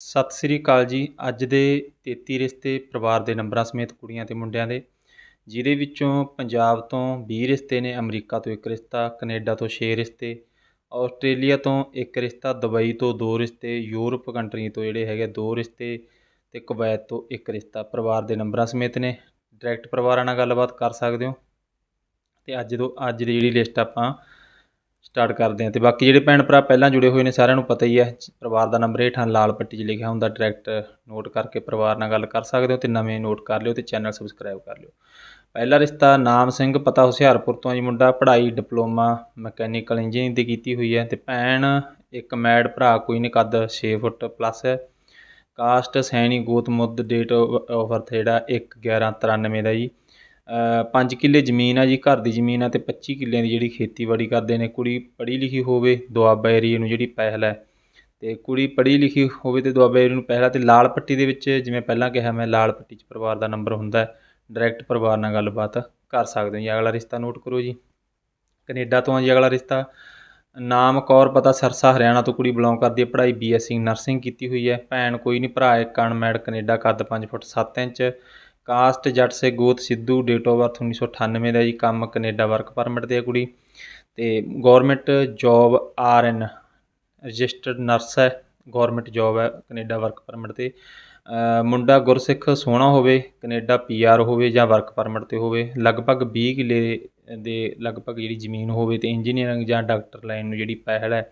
ਸਤਿ ਸ੍ਰੀ ਅਕਾਲ ਜੀ। ਅੱਜ ਦੇ 33 ਰਿਸ਼ਤੇ ਪਰਿਵਾਰ ਦੇ ਨੰਬਰਾਂ ਸਮੇਤ ਕੁੜੀਆਂ ਤੇ ਮੁੰਡਿਆਂ ਦੇ, ਜਿਹਦੇ ਵਿੱਚੋਂ ਪੰਜਾਬ ਤੋਂ 20 ਰਿਸ਼ਤੇ ਨੇ, ਅਮਰੀਕਾ ਤੋਂ ਇੱਕ ਰਿਸ਼ਤਾ, ਕੈਨੇਡਾ ਤੋਂ 6 ਰਿਸ਼ਤੇ, ਆਸਟ੍ਰੇਲੀਆ ਤੋਂ ਇੱਕ ਰਿਸ਼ਤਾ, ਦੁਬਈ ਤੋਂ ਦੋ ਰਿਸ਼ਤੇ, ਯੂਰਪ ਕੰਟਰੀ ਤੋਂ ਜਿਹੜੇ ਹੈਗੇ ਦੋ ਰਿਸ਼ਤੇ ਤੇ ਕੁਵੈਤ ਤੋਂ ਇੱਕ ਰਿਸ਼ਤਾ। ਪਰਿਵਾਰ ਦੇ ਨੰਬਰਾਂ ਸਮੇਤ ਨੇ। ਡਾਇਰੈਕਟ ਪਰਿਵਾਰਾਂ ਨਾਲ ਗੱਲਬਾਤ ਕਰ ਸਕਦੇ ਹੋ। ਤੇ ਅੱਜ ਤੋਂ ਅੱਜ ਦੀ ਜਿਹੜੀ ਲਿਸਟ ਆਪਾਂ ਸਟਾਰਟ ਕਰਦੇ ਹਾਂ ਤੇ ਬਾਕੀ ਜਿਹੜੇ ਭੈਣ ਭਰਾ ਪਹਿਲਾਂ ਜੁੜੇ ਹੋਏ ਨੇ ਸਾਰਿਆਂ ਨੂੰ ਪਤਾ ਹੀ ਹੈ, ਪਰਿਵਾਰ ਦਾ ਨੰਬਰ ਹੇਠਾਂ ਲਾਲ ਪੱਟੀ 'ਚ ਲਿਖਿਆ ਹੁੰਦਾ ਡਾਇਰੈਕਟ ਨੋਟ ਕਰਕੇ ਪਰਿਵਾਰ ਨਾਲ ਗੱਲ ਕਰ ਸਕਦੇ ਹੋ ਤੇ ਨਵੇਂ ਨੋਟ ਕਰ ਲਿਓ ਤੇ ਚੈਨਲ ਸਬਸਕ੍ਰਾਈਬ ਕਰ ਲਿਓ। ਪਹਿਲਾ ਰਿਸ਼ਤਾ ਨਾਮ ਸਿੰਘ, ਪਤਾ ਹੁਸ਼ਿਆਰਪੁਰ ਤੋਂ ਜੀ ਮੁੰਡਾ, ਪੜ੍ਹਾਈ ਡਿਪਲੋਮਾ ਮਕੈਨੀਕਲ ਇੰਜੀਨੀਅਰਿੰਗ ਦੀ ਕੀਤੀ ਹੋਈ ਹੈ ਤੇ ਭੈਣ ਇੱਕ ਮੈਡ ਭਰਾ, ਕੋਈ ਨਹੀਂ ਕੱਦ 6 ਫੁੱਟ ਪਲੱਸ ਹੈ। ਕਾਸਟ ਸੈਣੀ, ਗੋਤ ਮੁੱਦ ਡੇਟ ਆਫ ਬਰਥ ਜਿਹੜਾ 1 11 93 ਦਾ ਜੀ। ਪੰਜ ਕਿੱਲੇ ਜ਼ਮੀਨ ਆ ਜੀ, ਘਰ ਦੀ ਜ਼ਮੀਨ ਆ ਅਤੇ ਪੱਚੀ ਕਿੱਲਿਆਂ ਦੀ ਜਿਹੜੀ ਖੇਤੀਬਾੜੀ ਕਰਦੇ ਨੇ। ਕੁੜੀ ਪੜ੍ਹੀ ਲਿਖੀ ਹੋਵੇ, ਦੁਆਬਾ ਏਰੀਏ ਨੂੰ ਜਿਹੜੀ ਪਹਿਲ ਹੈ। ਅਤੇ ਕੁੜੀ ਪੜ੍ਹੀ ਲਿਖੀ ਹੋਵੇ ਅਤੇ ਦੁਆਬਾ ਏਰੀਏ ਨੂੰ ਹੈ ਅਤੇ ਲਾਲ ਪੱਟੀ ਦੇ ਵਿੱਚ, ਜਿਵੇਂ ਪਹਿਲਾਂ ਕਿਹਾ ਮੈਂ, ਲਾਲ ਪੱਟੀ 'ਚ ਪਰਿਵਾਰ ਦਾ ਨੰਬਰ ਹੁੰਦਾ ਡਾਇਰੈਕਟ ਪਰਿਵਾਰ ਨਾਲ ਗੱਲਬਾਤ ਕਰ ਸਕਦੇ ਹੋ ਜੀ। ਅਗਲਾ ਰਿਸ਼ਤਾ ਨੋਟ ਕਰੋ ਜੀ। ਕੈਨੇਡਾ ਤੋਂ ਆ ਜੀ ਅਗਲਾ ਰਿਸ਼ਤਾ। ਨਾਮ ਕੌਰ ਪਤਾ ਸਰਸਾ, ਹਰਿਆਣਾ ਤੋਂ ਕੁੜੀ ਬਿਲੋਂਗ ਕਰਦੀ ਹੈ। ਪੜ੍ਹਾਈ ਬੀਐਸਸੀ ਨਰਸਿੰਗ ਕੀਤੀ ਹੋਈ ਹੈ। ਭੈਣ ਕੋਈ ਨਹੀਂ, ਭਰਾ ਇੱਕ ਅਨਮੈਡ ਕੈਨੇਡਾ ਕੱਦ 5 ਫੁੱਟ 7 ਇੰਚ। ਕਾਸਟ ਜੱਟ ਸੇ ਗੋਤ ਸਿੱਧੂ ਡੇਟ ਆਫ ਬਰਥ 1998 ਦਾ ਜੀ, ਕੰਮ ਕੈਨੇਡਾ ਵਰਕ ਪਰਮਿਟ ਤੇ ਹੈ ਕੁੜੀ। ਤੇ government job R N registered nurse ਹੈ ਗਵਰਨਮੈਂਟ ਜੌਬ ਹੈ ਕੈਨੇਡਾ ਵਰਕ ਪਰਮਿਟ ਤੇ। ਮੁੰਡਾ ਗੁਰਸਿੱਖ ਸੋਹਣਾ ਹੋਵੇ, ਕੈਨੇਡਾ ਪੀਆਰ ਹੋਵੇ ਜਾਂ ਵਰਕ ਪਰਮਿਟ ਤੇ ਹੋਵੇ, ਲਗਭਗ 20 ਕਿੱਲੇ ਦੇ ਲਗਭਗ ਜਿਹੜੀ ਜ਼ਮੀਨ ਹੋਵੇ ਤੇ ਇੰਜੀਨੀਅਰਿੰਗ ਜਾਂ ਡਾਕਟਰ ਲਾਈਨ ਨੂੰ ਜਿਹੜੀ ਪਹਿਲ ਹੈ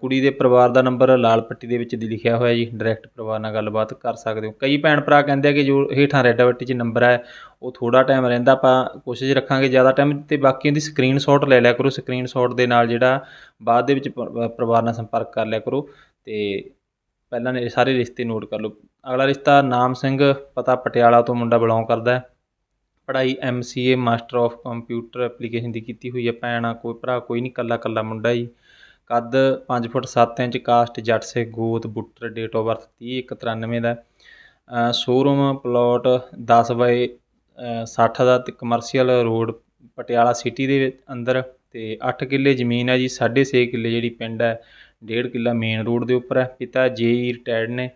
ਕੁੜੀ ਦੇ ਪਰਿਵਾਰ ਦਾ ਨੰਬਰ ਲਾਲ ਪੱਟੀ ਦੇ ਵਿੱਚ ਦੀ ਲਿਖਿਆ ਹੋਇਆ ਜੀ। ਡਾਇਰੈਕਟ ਪਰਿਵਾਰ ਨਾਲ ਗੱਲਬਾਤ ਕਰ ਸਕਦੇ ਹੋ। ਕਈ ਭੈਣ ਭਰਾ ਕਹਿੰਦੇ ਆ ਕਿ ਜੋ ਹੇਠਾਂ ਰੈੱਡ ਪੱਟੀ 'ਚ ਨੰਬਰ ਹੈ ਉਹ ਥੋੜਾ ਟਾਈਮ ਰਹਿੰਦਾ, ਆਪਾਂ ਕੋਸ਼ਿਸ਼ ਰੱਖਾਂਗੇ ਜ਼ਿਆਦਾ ਟਾਈਮ ਤੇ ਬਾਕੀਆਂ ਦੀ ਸਕਰੀਨਸ਼ਾਟ ਲੈ ਲਿਆ ਕਰੋ। ਸਕਰੀਨਸ਼ਾਟ ਦੇ ਨਾਲ ਜਿਹੜਾ ਬਾਅਦ ਦੇ ਵਿੱਚ ਪਰਿਵਾਰ ਨਾਲ ਸੰਪਰਕ ਕਰ ਲਿਆ ਕਰੋ ਤੇ ਪਹਿਲਾਂ ਨੇ ਸਾਰੇ ਰਿਸ਼ਤੇ ਨੋਟ ਕਰ ਲਓ। ਅਗਲਾ ਰਿਸ਼ਤਾ ਨਾਮ ਸਿੰਘ, ਪਤਾ ਪਟਿਆਲਾ ਤੋਂ ਮੁੰਡਾ ਬਿਲੋਂਗ ਕਰਦਾ ਹੈ। ਪੜ੍ਹਾਈ M C A master of computer application ਦੀ ਕੀਤੀ ਹੋਈ ਹੈ। ਭੈਣ, ਕੋਈ ਭਰਾ, ਕੋਈ ਨਹੀਂ ਕੱਲਾ ਕੱਲਾ ਮੁੰਡਾ ਜੀ। ਕੱਦ 5 ਫੁੱਟ 7 ਇੰਚ, ਕਾਸਟ ਜੱਟ ਸੇ ਗੋਤ, ਬੁੱਟਰ, ਡੇਟ ਆਫ ਬਰਥ 3193 ਦਾ। ਸ਼ੋਰੂਮ ਪਲਾਟ 10 ਬਾਏ 60 ਦਾ ਤੇ ਕਮਰਸ਼ੀਅਲ ਰੋਡ ਪਟਿਆਲਾ ਸਿਟੀ ਦੇ ਅੰਦਰ ਤੇ 8 ਕਿੱਲੇ ਜ਼ਮੀਨ ਹੈ ਜੀ 6.5 ਕਿੱਲੇ ਜਿਹੜੀ ਪਿੰਡ ਹੈ 1.5 ਕਿੱਲਾ ਮੇਨ ਰੋਡ ਦੇ ਉੱਪਰ ਹੈ। ਪਿਤਾ ਜੇਈ ਰਿਟਾਇਰਡ ਨੇ।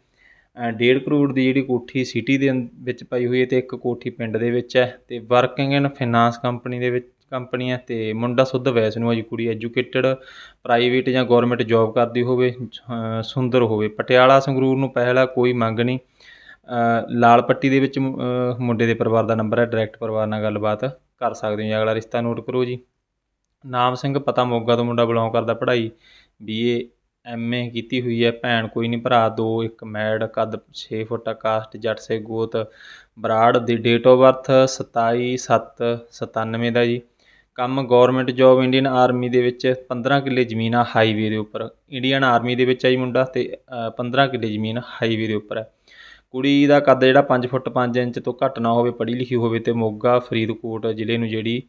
1.5 ਕਰੋੜ ਦੀ ਜਿਹੜੀ ਕੋਠੀ ਸਿਟੀ ਦੇ ਵਿੱਚ ਪਾਈ ਹੋਈ ਹੈ ਤੇ ਇੱਕ ਕੋਠੀ ਪਿੰਡ ਦੇ ਵਿੱਚ ਹੈ ਤੇ ਵਰਕਿੰਗ ਇਨ ਫਾਈਨਾਂਸ ਕੰਪਨੀ ਦੇ ਵਿੱਚ ਕੰਪਨੀ ਹੈ ਤੇ ਮੁੰਡਾ ਸੁੱਧ ਵੈਸ ਨੂੰ ਹੈ ਜੀ ਕੁੜੀ ਐਜੂਕੇਟਡ ਪ੍ਰਾਈਵੇਟ ਜਾਂ ਗੌਰਮੈਂਟ ਜੌਬ ਕਰਦੀ ਹੋਵੇ ਸੁੰਦਰ ਹੋਵੇ। ਪਟਿਆਲਾ, ਸੰਗਰੂਰ ਨੂੰ ਪਹਿਲਾ ਕੋਈ ਮੰਗ ਨਹੀਂ। ਲਾਲ ਪੱਟੀ ਦੇ ਵਿੱਚ ਮੁੰਡੇ ਦੇ ਪਰਿਵਾਰ ਦਾ ਨੰਬਰ ਹੈ ਡਾਇਰੈਕਟ ਪਰਿਵਾਰ ਨਾਲ ਗੱਲਬਾਤ ਕਰ ਸਕਦੇ ਹੋ ਜੀ। ਅਗਲਾ ਰਿਸ਼ਤਾ ਨੋਟ ਕਰੋ ਜੀ। ਨਾਮ ਸਿੰਘ, ਪਤਾ ਮੋਗਾ ਤੋਂ ਮੁੰਡਾ ਬਿਲੋਂਗ ਕਰਦਾ, ਪੜ੍ਹਾਈ ਬੀਏ ਐਮਏ ਕੀਤੀ ਹੋਈ ਹੈ। ਭੈਣ ਕੋਈ ਨਹੀਂ, ਭਰਾ ਦੋ, ਇੱਕ ਮੈਡ ਕੱਦ 6 ਫੁੱਟ ਕਾਸਟ ਜੱਟ ਸੇ ਗੋਤ, ਬਰਾੜ ਦੀ ਡੇਟ ਆਫ ਬਰਥ 27 7 97 ਦਾ ਜੀ। ਕੰਮ ਗੌਰਮੈਂਟ ਜੋਬ ਇੰਡੀਅਨ ਆਰਮੀ ਦੇ ਵਿੱਚ 15 ਕਿੱਲੇ ਜ਼ਮੀਨ ਆ ਹਾਈਵੇ ਦੇ ਉੱਪਰ। ਇੰਡੀਅਨ ਆਰਮੀ ਦੇ ਵਿੱਚ ਆ ਜੀ ਮੁੰਡਾ ਅਤੇ ਪੰਦਰਾਂ ਕਿੱਲੇ ਜ਼ਮੀਨ ਹਾਈਵੇ ਦੇ ਉੱਪਰ। ਹੈ ਕੁੜੀ ਦਾ ਕੱਦ ਜਿਹੜਾ 5 ਫੁੱਟ 5 ਇੰਚ ਤੋਂ ਘੱਟ ਨਾ ਹੋਵੇ, ਪੜ੍ਹੀ ਲਿਖੀ ਹੋਵੇ ਤੇ ਮੋਗਾ, ਫਰੀਦਕੋਟ ਜ਼ਿਲ੍ਹੇ ਨੂੰ ਜਿਹੜੀ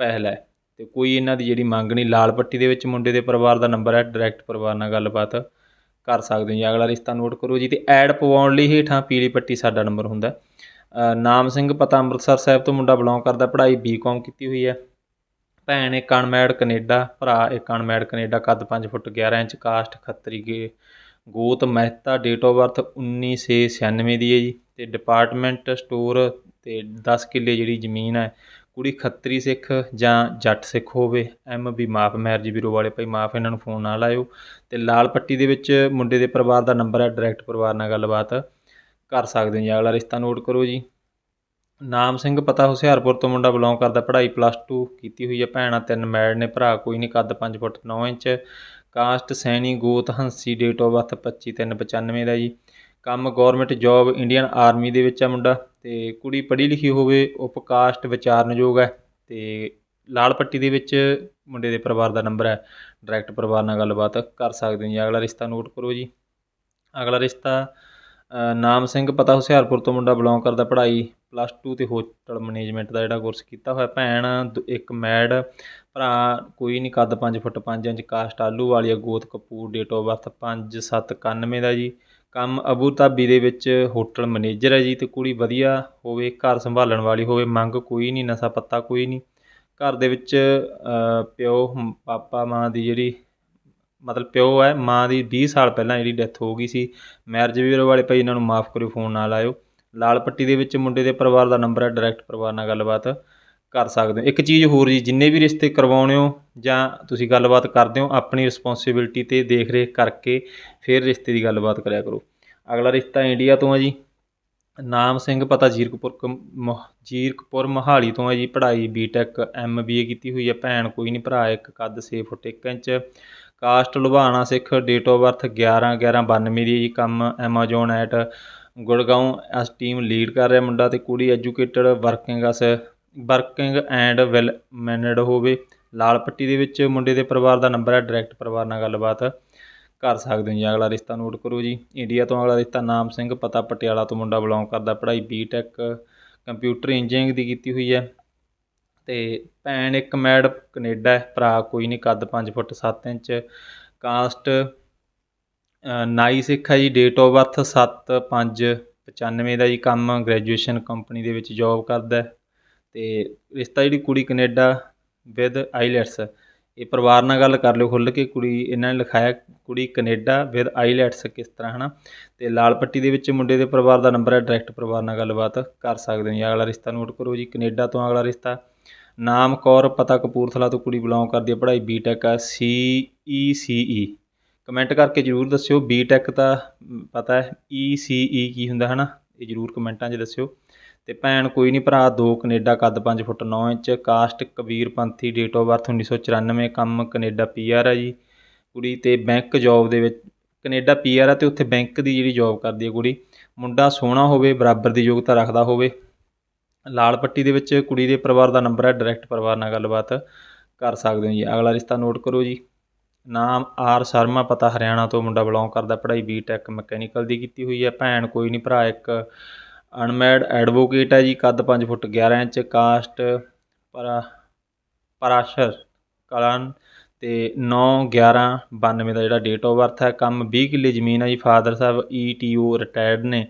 ਪਹਿਲ ਹੈ। ਤੇ ਕੋਈ ਇਹਨਾਂ ਦੀ ਜਿਹੜੀ ਮੰਗ ਨਹੀਂ, ਲਾਲ ਪੱਟੀ ਦੇ ਵਿੱਚ ਮੁੰਡੇ ਦੇ ਪਰਿਵਾਰ ਦਾ ਨੰਬਰ ਹੈ ਡਾਇਰੈਕਟ ਪਰਿਵਾਰ ਨਾਲ ਗੱਲਬਾਤ ਕਰ ਸਕਦੇ ਹੋ ਜੀ। ਅਗਲਾ ਰਿਸ਼ਤਾ ਨੋਟ ਕਰੋ ਜੀ ਤੇ ਐਡ ਪਵਾਉਣ ਲਈ ਹੇਠਾਂ ਪੀਲੀ ਪੱਟੀ ਸਾਡਾ ਨੰਬਰ ਹੁੰਦਾ। ਨਾਮ ਸਿੰਘ ਪਤਾ ਅੰਮ੍ਰਿਤਸਰ ਸਾਹਿਬ ਤੋਂ ਮੁੰਡਾ ਬਿਲੋਂਗ ਕਰਦਾ, ਪੜ੍ਹਾਈ ਬੀਕਾਮ ਕੀਤੀ ਹੋਈ ਹੈ। ਭੈਣ ਇੱਕ ਅਨਮੈਡ ਕੈਨੇਡਾ, ਭਰਾ ਇੱਕ ਅਨਮੈਡ ਕੈਨੇਡਾ, ਕੱਦ 5 ਫੁੱਟ 11 ਇੰਚ, ਕਾਸਟ ਖੱਤਰੀ ਗੇ। ਗੋਤ ਮਹਿਤਾ ਡੇਟ ਆਫ ਬਰਥ 1996 ਦੀ ਹੈ ਜੀ। ਤੇ ਡਿਪਾਰਟਮੈਂਟ ਸਟੋਰ ਤੇ 10 ਕਿੱਲੇ ਜਿਹੜੀ ਜ਼ਮੀਨ ਹੈ, ਕੁੜੀ ਖੱਤਰੀ ਸਿੱਖ ਜਾਂ ਜੱਟ ਸਿੱਖ ਹੋਵੇ ਐਮ ਵੀ ਮਾਫ ਮੈਰਜ ਬਿਊਰੋ ਵਾਲੇ ਭਾਈ ਮਾਫ ਇਹਨਾਂ ਨੂੰ ਫੋਨ ਨਾ ਲਾਇਓ। ਤੇ ਲਾਲ ਪੱਟੀ ਦੇ ਵਿੱਚ ਮੁੰਡੇ ਦੇ ਪਰਿਵਾਰ ਦਾ ਨੰਬਰ ਹੈ ਡਾਇਰੈਕਟ ਪਰਿਵਾਰ ਨਾਲ ਗੱਲਬਾਤ ਕਰ ਸਕਦੇ ਹੋ ਜੀ। ਅਗਲਾ ਰਿਸ਼ਤਾ ਨੋਟ ਕਰੋ ਜੀ। ਨਾਮ ਸਿੰਘ ਪਤਾ, ਹੁਸ਼ਿਆਰਪੁਰ ਤੋਂ ਮੁੰਡਾ ਬਿਲੋਂਗ ਕਰਦਾ, ਪੜ੍ਹਾਈ ਪਲੱਸ 2 ਕੀਤੀ ਹੋਈ ਹੈ, ਭੈਣਾਂ ਤਿੰਨ ਮੈਡ ਨੇ, ਭਰਾ ਕੋਈ ਨਹੀਂ ਕੱਦ 5 ਫੁੱਟ 9 ਇੰਚ ਕਾਸਟ ਸੈਣੀ, ਗੋਤ, ਹੰਸੀ ਡੇਟ ਆਫ ਬਰਥ 25395 ਦਾ ਜੀ। ਕੰਮ ਗਵਰਨਮੈਂਟ ਜੌਬ ਇੰਡੀਅਨ ਆਰਮੀ ਦੇ ਵਿੱਚ ਆ ਮੁੰਡਾ, ਤੇ ਕੁੜੀ ਪੜ੍ਹੀ ਲਿਖੀ ਹੋਵੇ ਉਪਕਾਸਟ ਵਿਚਾਰਨਯੋਗ ਹੈ, ਤੇ ਲਾਲ ਪੱਟੀ ਦੇ ਵਿੱਚ ਮੁੰਡੇ ਦੇ ਪਰਿਵਾਰ ਦਾ ਨੰਬਰ ਹੈ ਡਾਇਰੈਕਟ ਪਰਿਵਾਰ ਨਾਲ ਗੱਲਬਾਤ ਕਰ ਸਕਦੇ ਹੋ ਜੀ। ਅਗਲਾ ਰਿਸ਼ਤਾ ਨੋਟ ਕਰੋ ਜੀ। ਅਗਲਾ ਰਿਸ਼ਤਾ ਨਾਮ ਸਿੰਘ ਪਤਾ, ਹੁਸ਼ਿਆਰਪੁਰ ਤੋਂ ਮੁੰਡਾ ਬਿਲੋਂਗ ਕਰਦਾ, ਪੜ੍ਹਾਈ ਪਲੱਸ 2 ਤੇ ਹੋਟਲ ਮੈਨੇਜਮੈਂਟ ਦਾ ਜਿਹੜਾ ਕੋਰਸ ਕੀਤਾ ਹੋਇਆ, ਭੈਣ ਇੱਕ ਮੈਡ, ਭਰਾ ਕੋਈ ਨਹੀਂ ਕੱਦ 5 ਫੁੱਟ 5 ਇੰਚ ਕਾਸਟ ਆਲੂ ਵਾਲੀਆ ਗੋਤ ਕਪੂਰ ਡੇਟ ਆਫ ਬਰਥ 5 7 91 ਦਾ ਜੀ। ਕੰਮ ਅਬੂ ਧਾਬੀ ਦੇ ਵਿੱਚ ਹੋਟਲ ਮੈਨੇਜਰ ਹੈ ਜੀ ਤੇ ਕੁੜੀ ਵਧੀਆ ਹੋਵੇ, ਘਰ ਸੰਭਾਲਣ ਵਾਲੀ ਹੋਵੇ, ਮੰਗ ਕੋਈ ਨਹੀਂ ਨਸ਼ਾ ਪੱਤਾ ਕੋਈ ਨਹੀਂ ਘਰ ਦੇ ਵਿੱਚ ਪਿਓ ਪਾਪਾ, ਮਾਂ ਦੀ ਜਿਹੜੀ, ਮਤਲਬ ਪਿਓ ਹੈ, ਮਾਂ ਦੀ 20 ਸਾਲ ਪਹਿਲਾਂ ਜਿਹੜੀ ਡੈਥ ਹੋ ਗਈ ਸੀ। ਮੈਰਿਜ ਬਿਊਰੋ ਵਾਲੇ ਭਾਈ ਇਹਨਾਂ ਨੂੰ ਮਾਫ ਕਰਿਓ, ਫੋਨ ਨਾ ਲਾਇਓ। ਲਾਲ ਪੱਟੀ ਦੇ ਵਿੱਚ ਮੁੰਡੇ ਦੇ ਪਰਿਵਾਰ ਦਾ ਨੰਬਰ ਹੈ ਡਾਇਰੈਕਟ ਪਰਿਵਾਰ ਨਾਲ ਗੱਲਬਾਤ ਕਰ ਸਕਦੇ ਹੋ। ਇੱਕ ਚੀਜ਼ ਹੋਰ ਜੀ, ਜਿੰਨੇ ਵੀ ਰਿਸ਼ਤੇ ਕਰਵਾਉਣੇ ਹੋ ਜਾਂ ਤੁਸੀਂ ਗੱਲਬਾਤ ਕਰਦੇ ਹੋ, ਆਪਣੀ ਰਿਸਪੌਂਸਿਬਿਲਟੀ ਤੇ ਦੇਖ ਰੇਖ ਕਰਕੇ ਫਿਰ ਰਿਸ਼ਤੇ ਦੀ ਗੱਲਬਾਤ ਕਰਿਆ ਕਰੋ। ਅਗਲਾ ਰਿਸ਼ਤਾ ਇੰਡੀਆ ਤੋਂ ਹੈ ਜੀ। ਨਾਮ ਸਿੰਘ ਪਤਾ ਜੀਰਕਪੁਰ ਕਮ- ਜੀਰਕਪੁਰ ਮੋਹਾਲੀ ਤੋਂ ਹੈ ਜੀ। ਪੜ੍ਹਾਈ ਬੀਟੈਕ ਐਮਬੀਏ ਕੀਤੀ ਹੋਈ ਹੈ। ਭੈਣ ਕੋਈ ਨਹੀਂ, ਭਰਾ ਇੱਕ, ਕੱਦ 6 foot 1 inch. Caste Ludhiana Sikh date of birth 11 11 92 ਦੀ ਜੀ। ਕੰਮ Amazon at Gurgaon as team lead ਕਰ ਰਿਹਾ ਮੁੰਡਾ ਅਤੇ ਕੁੜੀ educated working as working and well mannered ਹੋਵੇ। ਲਾਲ ਪੱਟੀ ਦੇ ਵਿੱਚ ਮੁੰਡੇ ਦੇ ਪਰਿਵਾਰ ਦਾ ਨੰਬਰ ਹੈ ਡਾਇਰੈਕਟ ਪਰਿਵਾਰ ਨਾਲ ਗੱਲਬਾਤ ਕਰ ਸਕਦੇ ਹੋ ਜੀ। ਅਗਲਾ ਰਿਸ਼ਤਾ ਨੋਟ ਕਰੋ ਜੀ। ਇੰਡੀਆ ਤੋਂ ਅਗਲਾ ਰਿਸ਼ਤਾ ਨਾਮ ਸਿੰਘ ਪਤਾ ਪਟਿਆਲਾ ਤੋਂ ਮੁੰਡਾ ਬਿਲੋਂਗ ਕਰਦਾ। ਪੜ੍ਹਾਈ ਬੀਟੈਕ ਕੰਪਿਊਟਰ ਇੰਜੀਨੀਅਰਿੰਗ ਦੀ ਕੀਤੀ ਹੋਈ ਹੈ। ਤੇ ਭੈਣ ਇੱਕ ਮੈਡ ਕੈਨੇਡਾ ਭਰਾ ਕੋਈ ਨਹੀਂ, ਕੱਦ 5 ਫੁੱਟ 7 ਇੰਚ ਕਾਸਟ ਨਾਈ ਸਿੱਖ ਹੈ ਜੀ ਡੇਟ ਆਫ ਬਰਥ 7 5 95 ਦਾ ਜੀ ਕੰਮ ਗ੍ਰੈਜੂਏਸ਼ਨ ਕੰਪਨੀ ਦੇ ਵਿੱਚ ਜੋਬ ਕਰਦਾ ਅਤੇ ਰਿਸ਼ਤਾ ਜਿਹੜੀ ਕੁੜੀ ਕੈਨੇਡਾ ਵਿਦ ਆਈਲੈਟਸ ਇਹ ਪਰਿਵਾਰ ਨਾਲ ਗੱਲ ਕਰ ਲਿਓ, ਖੁੱਲ੍ਹ ਕੇ ਕੁੜੀ, ਇਹਨਾਂ ਨੇ ਲਿਖਾਇਆ ਕੁੜੀ ਕੈਨੇਡਾ ਵਿਦ ਆਈਲੈਟਸ ਕਿਸ ਤਰ੍ਹਾਂ, ਹਨਾ? ਅਤੇ ਲਾਲ ਪੱਟੀ ਦੇ ਵਿੱਚ ਮੁੰਡੇ ਦੇ ਪਰਿਵਾਰ ਦਾ ਨੰਬਰ ਹੈ ਡਾਇਰੈਕਟ ਪਰਿਵਾਰ ਨਾਲ ਗੱਲਬਾਤ ਕਰ ਸਕਦੇ ਹੋ ਜੀ। ਅਗਲਾ ਰਿਸ਼ਤਾ ਨੋਟ ਕਰੋ ਜੀ, ਕੈਨੇਡਾ ਤੋਂ ਅਗਲਾ ਰਿਸ਼ਤਾ। ਨਾਮ ਕੌਰ, ਪਤਾ ਕਪੂਰਥਲਾ ਤੋਂ ਕੁੜੀ ਬਿਲੋਂਗ ਕਰਦੀ ਹੈ, ਪੜ੍ਹਾਈ ਬੀਟੈਕ ਆ ਸੀ ਈ ਸੀ ਈ ਕਮੈਂਟ ਕਰਕੇ ਜਰੂਰ ਦੱਸਿਓ। ਬੀਟੈਕ ਤਾਂ ਮ, ਪਤਾ ਹੈ ਈ ਸੀ ਈ ਕੀ ਹੁੰਦਾ ਹੈ ਨਾ ਇਹ ਜਰੂਰ ਕਮੈਂਟਾਂ 'ਚ ਦੱਸਿਓ। ਤੇ ਭੈਣ ਕੋਈ ਨਹੀਂ ਭਰਾ ਦੋ ਕੈਨੇਡਾ ਕੱਦ 5 foot 9 inch caste Kabir Panthi date of birth 1994 ਕੰਮ ਕੈਨੇਡਾ ਪੀਆਰ ਹੈ ਜੀ। ਕੁੜੀ ਤੇ ਬੈਂਕ ਜੌਬ ਦੇ ਵਿੱਚ ਕੈਨੇਡਾ ਪੀਆਰ ਹੈ ਤੇ ਉੱਥੇ ਬੈਂਕ ਦੀ ਜਿਹੜੀ ਜੌਬ ਕਰਦੀ ਹੈ ਕੁੜੀ। ਮੁੰਡਾ ਸੋਹਣਾ ਹੋਵੇ ਬਰਾਬਰ ਦੀ ਯੋਗਤਾ ਰੱਖਦਾ ਹੋਵੇ। ਲਾਲ ਪੱਟੀ ਦੇ ਵਿੱਚ ਕੁੜੀ ਦੇ ਪਰਿਵਾਰ ਦਾ ਨੰਬਰ ਹੈ ਡਾਇਰੈਕਟ ਪਰਿਵਾਰ ਨਾਲ ਗੱਲਬਾਤ ਕਰ ਸਕਦੇ ਹੋ ਜੀ। ਅਗਲਾ ਰਿਸ਼ਤਾ ਨੋਟ ਕਰੋ ਜੀ। ਨਾਮ ਆਰ ਸ਼ਰਮਾ, ਪਤਾ ਹਰਿਆਣਾ ਤੋਂ ਮੁੰਡਾ ਬਿਲੋਂਗ ਕਰਦਾ, ਪੜ੍ਹਾਈ ਬੀਟੈਕ ਮਕੈਨੀਕਲ ਦੀ ਕੀਤੀ ਹੋਈ ਹੈ। ਭੈਣ ਕੋਈ ਨਹੀਂ, ਭਰਾ ਇੱਕ ਅਨਮੈਡ ਐਡਵੋਕੇਟ ਹੈ ਜੀ, ਕੱਦ 5 ਫੁੱਟ 11 ਇੰਚ ਕਾਸਟ ਪਰਾ, ਪਰਾਸ਼ਰ ਕਲਨ ਤੇ 9 11 92 ਦਾ ਜਿਹੜਾ ਡੇਟ ਆਫ ਬਰਥ ਹੈ। ਕੰਮ 20 ਕਿੱਲੇ ਜ਼ਮੀਨ ਹੈ ਜੀ, ਫਾਦਰ ਸਾਹਿਬ ਈਟੀਓ ਰਿਟਾਇਰਡ ਨੇ।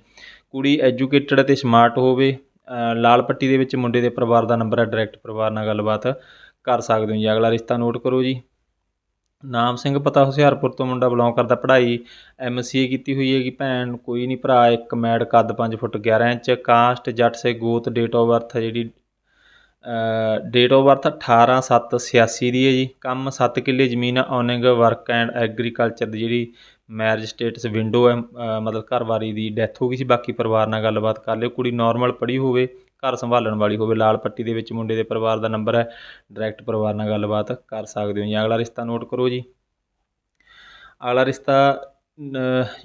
ਕੁੜੀ ਐਜੂਕੇਟਡ ਅਤੇ ਸਮਾਰਟ ਹੋਵੇ ਲਾਲ ਪੱਟੀ ਦੇ ਵਿੱਚ ਮੁੰਡੇ ਦੇ ਪਰਿਵਾਰ ਦਾ ਨੰਬਰ ਹੈ ਡਾਇਰੈਕਟ ਪਰਿਵਾਰ ਨਾਲ ਗੱਲਬਾਤ ਕਰ ਸਕਦੇ ਹੋ ਜੀ। ਅਗਲਾ ਰਿਸ਼ਤਾ ਨੋਟ ਕਰੋ ਜੀ। ਨਾਮ ਸਿੰਘ ਪਤਾ, ਹੁਸ਼ਿਆਰਪੁਰ ਤੋਂ ਮੁੰਡਾ ਬਿਲੋਂਗ ਕਰਦਾ। ਪੜ੍ਹਾਈ ਐਮਸੀਏ ਕੀਤੀ ਹੋਈ ਹੈਗੀ ਭੈਣ, ਕੋਈ ਨਹੀਂ ਭਰਾ, ਇੱਕ ਮੈਡ ਕੱਦ 5 ਫੁੱਟ 11 ਇੰਚ, ਕਾਸਟ, ਜੱਟ ਸੇ ਗੋਤ ਡੇਟ ਆਫ ਬਰਥ ਜਿਹੜੀ ਡੇਟ ਆਫ ਬਰਥ 18 7 86 ਦੀ ਹੈ ਜੀ। ਕੰਮ 7 ਕਿੱਲੇ ਜ਼ਮੀਨ ਔਨਿੰਗ ਵਰਕ ਐਂਡ ਐਗਰੀਕਲਚਰ ਦੀ ਜਿਹੜੀ ਮੈਰਿਜ ਸਟੇਟਸ ਵਿੰਡੋ ਹੈ ਮਤਲਬ ਘਰਵਾਰੀ ਦੀ ਡੈਥ ਹੋ ਗਈ ਸੀ। ਬਾਕੀ ਪਰਿਵਾਰ ਨਾਲ ਗੱਲਬਾਤ ਕਰ ਲਿਓ। ਕੁੜੀ ਨਾਰਮਲ ਪੜ੍ਹੀ ਹੋਵੇ ਘਰ ਸੰਭਾਲਣ ਵਾਲੀ ਹੋਵੇ, ਲਾਲ ਪੱਟੀ ਦੇ ਵਿੱਚ ਮੁੰਡੇ ਦੇ ਪਰਿਵਾਰ ਦਾ ਨੰਬਰ ਹੈ ਡਾਇਰੈਕਟ ਪਰਿਵਾਰ ਨਾਲ ਗੱਲਬਾਤ ਕਰ ਸਕਦੇ ਹੋ ਜੀ। ਅਗਲਾ ਰਿਸ਼ਤਾ ਨੋਟ ਕਰੋ ਜੀ। ਅਗਲਾ ਰਿਸ਼ਤਾ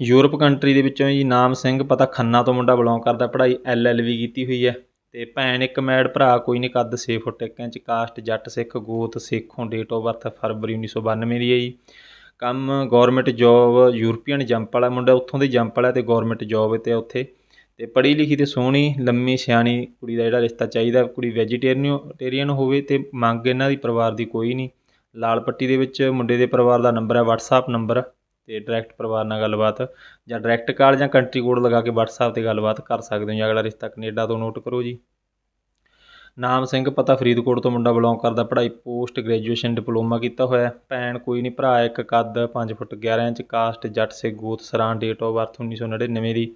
ਯੂਰਪ ਕੰਟਰੀ ਦੇ ਵਿੱਚੋਂ ਜੀ, ਨਾਮ ਸਿੰਘ, ਪਤਾ ਖੰਨਾ ਤੋਂ ਮੁੰਡਾ ਬਿਲੋਂਗ ਕਰਦਾ, ਪੜ੍ਹਾਈ ਐਲਐਲਬੀ ਕੀਤੀ ਹੋਈ ਹੈ ਤੇ ਭੈਣ ਇੱਕ ਮੈਡ ਭਰਾ ਕੋਈ ਨਹੀਂ, ਕੱਦ 6 foot 1 inch, caste, Jatt, Sikh, ਗੋਤ, ਸਿੱਖੋਂ ਡੇਟ ਆਫ ਬਰਥ ਫਰਵਰੀ 1992 ਦੀ ਹੈ ਜੀ। ਕੰਮ ਗਵਰਨਮੈਂਟ ਜੌਬ ਯੂਰਪੀਅਨ ਜੰਪ ਵਾਲਾ ਮੁੰਡਾ, ਉੱਥੋਂ ਦੇ ਜੰਪ ਵਾਲਾ ਤੇ ਗਵਰਨਮੈਂਟ ਜੌਬ ਤੇ ਉੱਥੇ। ਅਤੇ ਪੜ੍ਹੀ ਲਿਖੀ ਅਤੇ ਸੋਹਣੀ, ਲੰਮੀ, ਸਿਆਣੀ ਕੁੜੀ ਦਾ ਜਿਹੜਾ ਰਿਸ਼ਤਾ ਚਾਹੀਦਾ, ਕੁੜੀ ਵੈਜੀਟੇਰੀਅਨ ਹੋਵੇ ਅਤੇ ਮੰਗ ਇਹਨਾਂ ਦੀ ਪਰਿਵਾਰ ਦੀ ਕੋਈ ਨਹੀਂ। ਲਾਲ ਪੱਟੀ ਦੇ ਵਿੱਚ ਮੁੰਡੇ ਦੇ ਪਰਿਵਾਰ ਦਾ ਨੰਬਰ ਹੈ ਵਟਸਐਪ ਨੰਬਰ ਅਤੇ ਡਾਇਰੈਕਟ ਪਰਿਵਾਰ ਨਾਲ ਗੱਲਬਾਤ ਜਾਂ ਡਾਇਰੈਕਟ ਕਾਲ ਜਾਂ ਕੰਟਰੀ ਕੋਡ ਲਗਾ ਕੇ ਵਟਸਐਪ ਤੇ ਗੱਲਬਾਤ ਕਰ ਸਕਦੇ ਹੋ ਜੀ। ਅਗਲਾ ਰਿਸ਼ਤਾ ਕੈਨੇਡਾ ਤੋਂ ਨੋਟ ਕਰੋ ਜੀ। ਨਾਮ ਸਿੰਘ ਪਤਾ ਫਰੀਦਕੋਟ ਤੋਂ ਮੁੰਡਾ ਬਿਲੋਂਗ ਕਰਦਾ, ਪੜ੍ਹਾਈ ਪੋਸਟ ਗ੍ਰੈਜੂਏਸ਼ਨ ਡਿਪਲੋਮਾ ਕੀਤਾ ਹੋਇਆ ਭੈਣ ਕੋਈ ਨਹੀਂ, ਭਰਾ ਇੱਕ ਕੱਦ 5 ਫੁੱਟ 11 ਇੰਚ ਕਾਸਟ ਜੱਟ ਸੇ ਗੋਤ ਸਰਾਂ ਡੇਟ ਆਫ ਬਰਥ 1999 ਦੀ।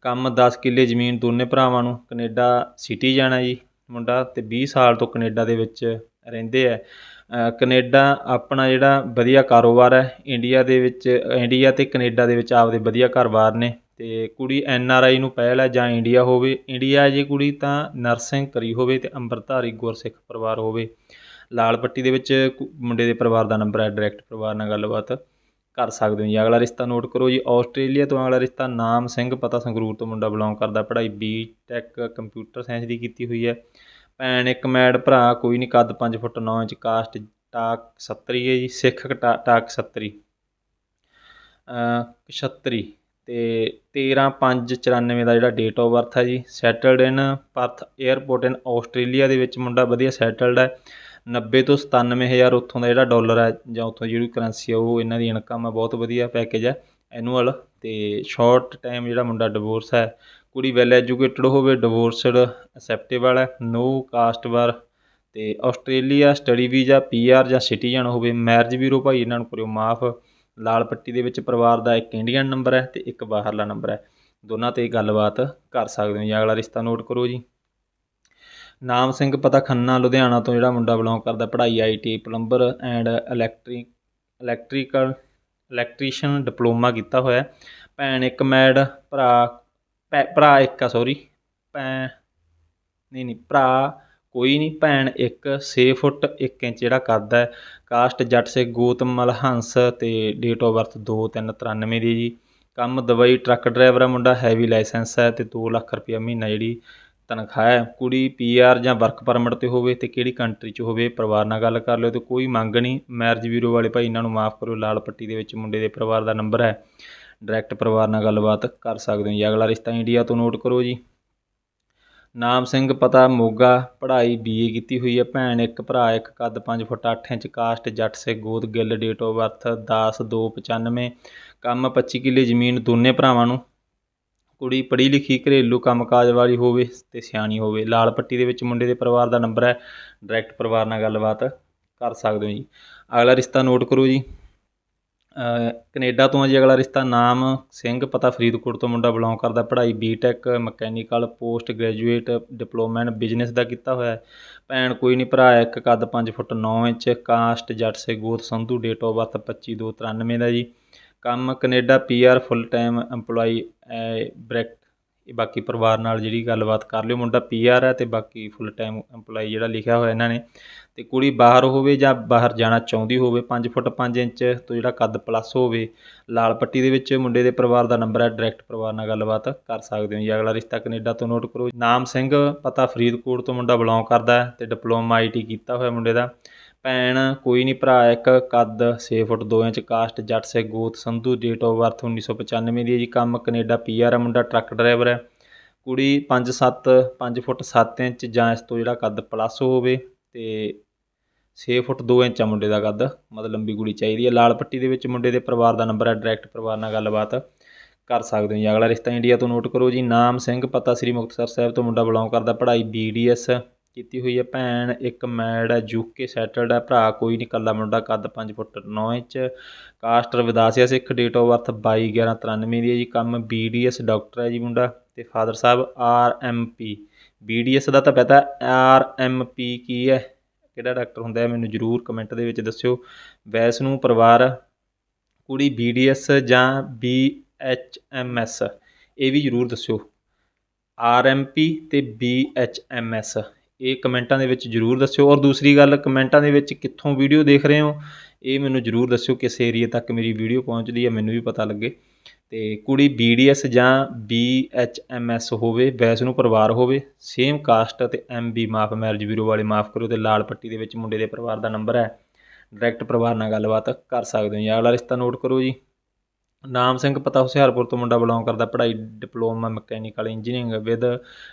ਕੰਮ 10 ਕਿੱਲੇ ਜ਼ਮੀਨ ਦੋਨੇ ਭਰਾਵਾਂ ਨੂੰ, ਕਨੇਡਾ ਸਿਟੀ ਜਾਣਾ ਜੀ ਮੁੰਡਾ ਅਤੇ 20 ਸਾਲ ਤੋਂ ਕਨੇਡਾ ਦੇ ਵਿੱਚ ਰਹਿੰਦੇ ਹੈ ਕਨੇਡਾ ਆਪਣਾ ਜਿਹੜਾ ਵਧੀਆ ਕਾਰੋਬਾਰ ਹੈ, ਇੰਡੀਆ ਦੇ ਵਿੱਚ, ਇੰਡੀਆ ਅਤੇ ਕਨੇਡਾ ਦੇ ਵਿੱਚ ਆਪਦੇ ਵਧੀਆ ਘਰ-ਬਾਰ ਨੇ ਅਤੇ ਕੁੜੀ ਐਨ ਆਰ ਆਈ ਨੂੰ ਪਹਿਲ ਹੈ ਜਾਂ ਇੰਡੀਆ ਹੋਵੇ। ਇੰਡੀਆ ਜੇ ਕੁੜੀ ਤਾਂ ਨਰਸਿੰਗ ਕਰੀ ਹੋਵੇ ਅਤੇ ਅੰਮ੍ਰਿਤਧਾਰੀ ਗੁਰਸਿੱਖ ਪਰਿਵਾਰ ਹੋਵੇ। ਲਾਲ ਪੱਟੀ ਦੇ ਵਿੱਚ ਕੁ- ਮੁੰਡੇ ਦੇ ਪਰਿਵਾਰ ਦਾ ਨੰਬਰ ਹੈ ਡਾਇਰੈਕਟ ਪਰਿਵਾਰ ਨਾਲ ਗੱਲਬਾਤ। ਕਰ ਸਕਦੇ ਹੋ ਜੀ। ਅਗਲਾ ਰਿਸ਼ਤਾ ਨੋਟ ਕਰੋ ਜੀ। ਆਸਟ੍ਰੇਲੀਆ ਤੋਂ ਅਗਲਾ ਰਿਸ਼ਤਾ ਨਾਮ ਸਿੰਘ ਪਤਾ ਸੰਗਰੂਰ ਤੋਂ ਮੁੰਡਾ ਬਿਲੋਂਗ ਕਰਦਾ। ਪੜ੍ਹਾਈ ਬੀ ਟੈਕ ਕੰਪਿਊਟਰ ਸਾਇੰਸ ਦੀ ਕੀਤੀ ਹੋਈ ਹੈ। ਭੈਣ ਇੱਕ ਮੈਡ, ਭਰਾ ਕੋਈ ਨਹੀਂ ਕੱਦ 5 ਫੁੱਟ 9 ਇੰਚ, ਕਾਸਟ ਟਾਕ 70 ਹੈ ਜੀ। ਸਿੱਖ ਟਾਕ 70 ਛੱਤਰੀ ਤੇ 13 5 94 ਦਾ ਜਿਹੜਾ ਡੇਟ ਆਫ ਬਰਥ ਹੈ ਜੀ। Settled in Perth airport in Australia ਦੇ ਵਿੱਚ ਮੁੰਡਾ ਵਧੀਆ ਸੈਟਲਡ ਹੈ। 90 ਤੋਂ 97000 ਉੱਥੋਂ ਦਾ ਜਿਹੜਾ ਡਾਲਰ ਹੈ ਜਾਂ ਉੱਥੋਂ ਜਿਹੜੀ ਕਰੰਸੀ ਆ ਉਹ ਇਹਨਾਂ ਦੀ ਇਨਕਮ ਹੈ, ਬਹੁਤ ਵਧੀਆ ਪੈਕੇਜ ਹੈ ਐਨੂਅਲ ਅਤੇ ਸ਼ਾਰਟ ਟਾਈਮ ਜਿਹੜਾ ਮੁੰਡਾ ਡਿਵੋਰਸ ਹੈ, ਕੁੜੀ ਵੈਲ ਐਜੂਕੇਟਡ ਹੋਵੇ ਡਿਵੋਰਸਡ ਅਸੈਪਟੇਬਲ ਹੈ ਨੋ ਕਾਸਟ ਵਾਰ ਅਤੇ ਆਸਟ੍ਰੇਲੀਆ ਸਟੱਡੀ ਵੀਜ਼ਾ ਪੀਆਰ ਜਾਂ ਸਿਟੀਜ਼ਨ ਹੋਵੇ ਮੈਰਿਜ ਵੀਰੋ ਭਾਈ ਇਹਨਾਂ ਨੂੰ ਕਰਿਓ ਮਾਫ, ਲਾਲ ਪੱਟੀ ਦੇ ਵਿੱਚ ਪਰਿਵਾਰ ਦਾ ਇੱਕ ਇੰਡੀਅਨ ਨੰਬਰ ਹੈ ਅਤੇ ਇੱਕ ਬਾਹਰਲਾ ਨੰਬਰ ਹੈ, ਦੋਨਾਂ 'ਤੇ ਗੱਲਬਾਤ ਕਰ ਸਕਦੇ ਹੋ ਜੀ, ਅਗਲਾ ਰਿਸ਼ਤਾ ਨੋਟ ਕਰੋ ਜੀ। ਨਾਮ ਸਿੰਘ ਪਤਾ ਖੰਨਾ, ਲੁਧਿਆਣਾ ਤੋਂ ਜਿਹੜਾ ਮੁੰਡਾ ਬਿਲੋਂਗ ਕਰਦਾ, ਪੜ੍ਹਾਈ IT plumber and electric electrical electrician diploma ਕੀਤਾ ਹੋਇਆ ਭੈਣ ਇੱਕ ਮੈਡ, ਭਰਾ, ਭੈ- ਭਰਾ ਇੱਕ ਆ ਸੌਰੀ ਭੈ ਨਹੀਂ ਨਹੀਂ, ਭਰਾ ਕੋਈ ਨਹੀਂ, ਭੈਣ ਇੱਕ 6 ਫੁੱਟ 1 ਇੰਚ ਜਿਹੜਾ ਕੱਦ ਹੈ। ਕਾਸਟ ਜੱਟ ਸੇ ਗੌਤਮ ਮਲਹੰਸ ਤੇ ਡੇਟ ਆਫ ਬਰਥ 2393 ਦੀ ਜੀ। ਕੰਮ ਦਵਾਈ ਟਰੱਕ ਡਰਾਈਵਰ ਆ ਮੁੰਡਾ ਹੈਵੀ ਲਾਇਸੈਂਸ ਹੈ ਤੇ 2 ਲੱਖ ਰੁਪਇਆ ਮਹੀਨਾ ਜਿਹੜੀ ਤਨਖਾਹ ਹੈ। ਕੁੜੀ ਪੀਆਰ ਜਾਂ ਵਰਕ ਪਰਮਿਟ ਤੇ ਹੋਵੇ ਤੇ ਕਿਹੜੀ ਕੰਟਰੀ 'ਚ ਹੋਵੇ, ਪਰਿਵਾਰ ਨਾਲ ਗੱਲ ਕਰ ਲਿਓ ਤੇ ਕੋਈ ਮੰਗ ਨਹੀਂ। ਮੈਰਿਜ ਬਿਊਰੋ ਵਾਲੇ ਭਾਈ, ਇਹਨਾਂ ਨੂੰ ਮਾਫ ਕਰੋ ਲਾਲ ਪੱਟੀ ਦੇ ਵਿੱਚ ਮੁੰਡੇ ਦੇ ਪਰਿਵਾਰ ਦਾ ਨੰਬਰ ਹੈ। ਡਾਇਰੈਕਟ ਪਰਿਵਾਰ ਨਾਲ ਗੱਲਬਾਤ ਕਰ ਸਕਦੇ ਹੋ ਜੀ। ਅਗਲਾ ਰਿਸ਼ਤਾ ਇੰਡੀਆ ਤੋਂ ਨੋਟ ਕਰੋ ਜੀ। ਨਾਮ ਸਿੰਘ, ਪਤਾ, ਮੋਗਾ, ਪੜ੍ਹਾਈ ਬੀਏ ਕੀਤੀ ਹੋਈ ਹੈ। ਭੈਣ ਇੱਕ, ਭਰਾ ਇੱਕ, ਕੱਦ 5 ਫੁੱਟ 8 ਇੰਚ, ਕਾਸਟ, ਜੱਟ ਸੇ ਗੋਦ, ਗਿੱਲ ਡੇਟ ਆਫ ਬਰਥ 10 2 95 ਕੰਮ 25 ਕਿੱਲੇ ਜ਼ਮੀਨ, ਦੋਨੇ ਭਰਾਵਾਂ ਨੂੰ ਕੁੜੀ ਪੜ੍ਹੀ ਲਿਖੀ ਘਰੇਲੂ ਕੰਮਕਾਜ ਵਾਲੀ ਹੋਵੇ ਅਤੇ ਸਿਆਣੀ ਹੋਵੇ। ਲਾਲ ਪੱਟੀ ਦੇ ਵਿੱਚ ਮੁੰਡੇ ਦੇ ਪਰਿਵਾਰ ਦਾ ਨੰਬਰ ਹੈ। ਡਾਇਰੈਕਟ ਪਰਿਵਾਰ ਨਾਲ ਗੱਲਬਾਤ ਕਰ ਸਕਦੇ ਹੋ ਜੀ। ਅਗਲਾ ਰਿਸ਼ਤਾ ਨੋਟ ਕਰੋ ਜੀ। ਅ, ਕੈਨੇਡਾ ਤੋਂ ਹੈ ਜੀ ਅਗਲਾ ਰਿਸ਼ਤਾ। ਨਾਮ ਸਿੰਘ ਪਤਾ ਫਰੀਦਕੋਟ ਤੋਂ ਮੁੰਡਾ ਬਿਲੋਂਗ ਕਰਦਾ। ਪੜ੍ਹਾਈ B tech mechanical post graduate diploma in business ਦਾ ਕੀਤਾ ਹੋਇਆ ਹੈ। ਭੈਣ ਕੋਈ ਨਹੀਂ ਭਰਾ ਇੱਕ ਕੱਦ 5 ਫੁੱਟ 9 ਇੰਚ ਕਾਸਟ ਜੱਟ ਸੇ ਗੋਤ ਸੰਧੂ ਡੇਟ ਆਫ ਬਰਥ 25 2 93 ਦਾ ਜੀ। ਕੰਮ Canada P R full time EMPLOYE ਬ੍ਰੈਕ, ਬਾਕੀ ਪਰਿਵਾਰ ਨਾਲ ਜਿਹੜੀ ਗੱਲਬਾਤ ਕਰ ਲਿਓ, ਮੁੰਡਾ ਪੀ ਆਰ ਹੈ ਅਤੇ ਬਾਕੀ ਫੁੱਲ ਟਾਈਮ ਇੰਪਲੋਈ ਜਿਹੜਾ ਲਿਖਿਆ ਹੋਇਆ ਇਹਨਾਂ ਨੇ ਅਤੇ ਕੁੜੀ ਬਾਹਰ ਹੋਵੇ ਜਾਂ ਬਾਹਰ ਜਾਣਾ ਚਾਹੁੰਦੀ ਹੋਵੇ 5 ਫੁੱਟ 5 ਇੰਚ ਤੋਂ ਜਿਹੜਾ ਕੱਦ ਪਲੱਸ ਹੋਵੇ, ਲਾਲ ਪੱਟੀ ਦੇ ਵਿੱਚ ਮੁੰਡੇ ਦੇ ਪਰਿਵਾਰ ਦਾ ਨੰਬਰ ਹੈ ਡਾਇਰੈਕਟ ਪਰਿਵਾਰ ਨਾਲ ਗੱਲਬਾਤ ਕਰ ਸਕਦੇ ਹੋ ਜੀ। ਅਗਲਾ ਰਿਸ਼ਤਾ ਕੈਨੇਡਾ ਤੋਂ ਨੋਟ ਕਰੋ। ਨਾਮ ਸਿੰਘ, ਪਤਾ ਫਰੀਦਕੋਟ ਤੋਂ ਮੁੰਡਾ ਬਿਲੋਂਗ ਕਰਦਾ ਹੈ ਤੇ ਡਿਪਲੋਮਾ ਆਈਟੀ ਕੀਤਾ ਹੋਇਆ ਮੁੰਡੇ ਦਾ। ਭੈਣ, ਕੋਈ ਨਹੀਂ ਭਰਾ, ਇੱਕ ਕੱਦ, ਛੇ ਫੁੱਟ ਦੋ ਇੰਚ ਕਾਸਟ ਜੱਟ ਸੇ ਗੋਤ, ਸੰਧੂ ਡੇਟ ਆਫ ਬਰਥ 1995 ਦੀ ਹੈ ਜੀ, ਕੰਮ ਕੈਨੇਡਾ ਪੀਆਰ ਹੈ ਮੁੰਡਾ, ਟਰੱਕ ਡਰਾਈਵਰ ਹੈ। ਕੁੜੀ 5 7 5 ਫੁੱਟ 7 ਇੰਚ ਜਾਂ ਇਸ ਤੋਂ ਜਿਹੜਾ ਕੱਦ ਪਲੱਸ ਹੋਵੇ ਤੇ 6 ਫੁੱਟ 2 ਇੰਚ ਆ ਮੁੰਡੇ ਦਾ ਕੱਦ, ਮਤਲਬ ਲੰਬੀ ਕੁੜੀ ਚਾਹੀਦੀ ਹੈ। ਲਾਲ ਪੱਟੀ ਦੇ ਵਿੱਚ ਮੁੰਡੇ ਦੇ ਪਰਿਵਾਰ ਦਾ ਨੰਬਰ ਹੈ ਡਾਇਰੈਕਟ ਪਰਿਵਾਰ ਨਾਲ ਗੱਲਬਾਤ ਕਰ ਸਕਦੇ ਹੋ ਜੀ। ਅਗਲਾ ਰਿਸ਼ਤਾ ਇੰਡੀਆ ਤੋਂ ਨੋਟ ਕਰੋ ਜੀ। ਨਾਮ ਸਿੰਘ, ਪਤਾ ਸ੍ਰੀ ਮੁਕਤਸਰ ਸਾਹਿਬ ਤੋਂ ਮੁੰਡਾ ਬਿਲੋਂਗ ਕਰਦਾ, ਪੜ੍ਹਾਈ ਬੀਡੀਐਸ ਕੀਤੀ ਹੋਈ ਹੈ ਭੈਣ, ਇੱਕ ਮੈਡ ਹੈ, ਯੂਕੇ ਸੈਟਲਡ ਹੈ, ਭਰਾ ਕੋਈ ਨਹੀਂ, ਇਕੱਲਾ ਮੁੰਡਾ, ਕੱਦ ਪੰਜ ਫੁੱਟ ਨੌ inch caste Ravidassia Sikh date of birth 22 11 93 ਦੀ ਹੈ ਜੀ, ਕੰਮ ਬੀਡੀਐਸ ਡਾਕਟਰ ਹੈ ਜੀ ਮੁੰਡਾ ਤੇ ਫਾਦਰ ਸਾਹਿਬ ਆਰ ਐਮ ਪੀ ਬੀਡੀਐਸ ਦਾ ਤਾਂ ਪਤਾ ਆਰ ਐਮ ਪੀ ਕੀ ਹੈ, ਕਿਹੜਾ ਡਾਕਟਰ ਹੁੰਦਾ ਹੈ, ਮੈਨੂੰ ਜਰੂਰ ਕਮੈਂਟ ਦੇ ਵਿੱਚ ਦੱਸਿਓ। ਵੈਸ ਨੂੰ ਪਰਿਵਾਰ, ਕੁੜੀ ਬੀਡੀਐਸ ਜਾਂ ਬੀ ਐਚ ਐਮ ਐਸ ਇਹ ਵੀ ਜਰੂਰ ਦੱਸਿਓ। ਆਰ ਐਮ ਪੀ ਤੇ ਬੀ ਐਚ ਐਮ ਐਸ ਇਹ ਕਮੈਂਟਾਂ ਦੇ ਵਿੱਚ ਜਰੂਰ ਦੱਸਿਓ। ਔਰ ਦੂਸਰੀ ਗੱਲ, ਕਮੈਂਟਾਂ ਦੇ ਵਿੱਚ ਕਿੱਥੋਂ ਵੀਡੀਓ ਦੇਖ ਰਹੇ ਹੋ, ਇਹ ਮੈਨੂੰ ਜਰੂਰ ਦੱਸਿਓ ਕਿਸ ਏਰੀਏ ਤੱਕ ਮੇਰੀ ਵੀਡੀਓ ਪਹੁੰਚਦੀ ਹੈ, ਮੈਨੂੰ ਵੀ ਪਤਾ ਲੱਗੇ। ਤੇ ਕੁੜੀ ਬੀਡੀਐਸ ਜਾਂ ਬੀਐਚਐਮਐਸ ਹੋਵੇ ਵੈਸ ਨੂੰ ਪਰਿਵਾਰ ਹੋਵੇ ਸੇਮ ਕਾਸਟ ਤੇ ਐਮਬੀ ਮਾਫ ਮੈਰਿਜ ਬਿਊਰੋ ਵਾਲੇ ਮਾਫ ਕਰੋ ਤੇ ਲਾਲ ਪੱਟੀ ਦੇ ਵਿੱਚ ਮੁੰਡੇ ਦੇ ਪਰਿਵਾਰ ਦਾ ਨੰਬਰ ਹੈ। ਡਾਇਰੈਕਟ ਪਰਿਵਾਰ ਨਾਲ ਗੱਲਬਾਤ ਕਰ ਸਕਦੇ ਹੋ। ਜੀ, ਅਗਲਾ ਰਿਸ਼ਤਾ ਨੋਟ ਕਰੋ ਜੀ। ਨਾਮ ਸਿੰਘ ਪਤਾ ਹੁਸ਼ਿਆਰਪੁਰ ਤੋਂ ਮੁੰਡਾ ਬਿਲੋਂਗ ਕਰਦਾ, ਪੜ੍ਹਾਈ diploma mechanical engineering with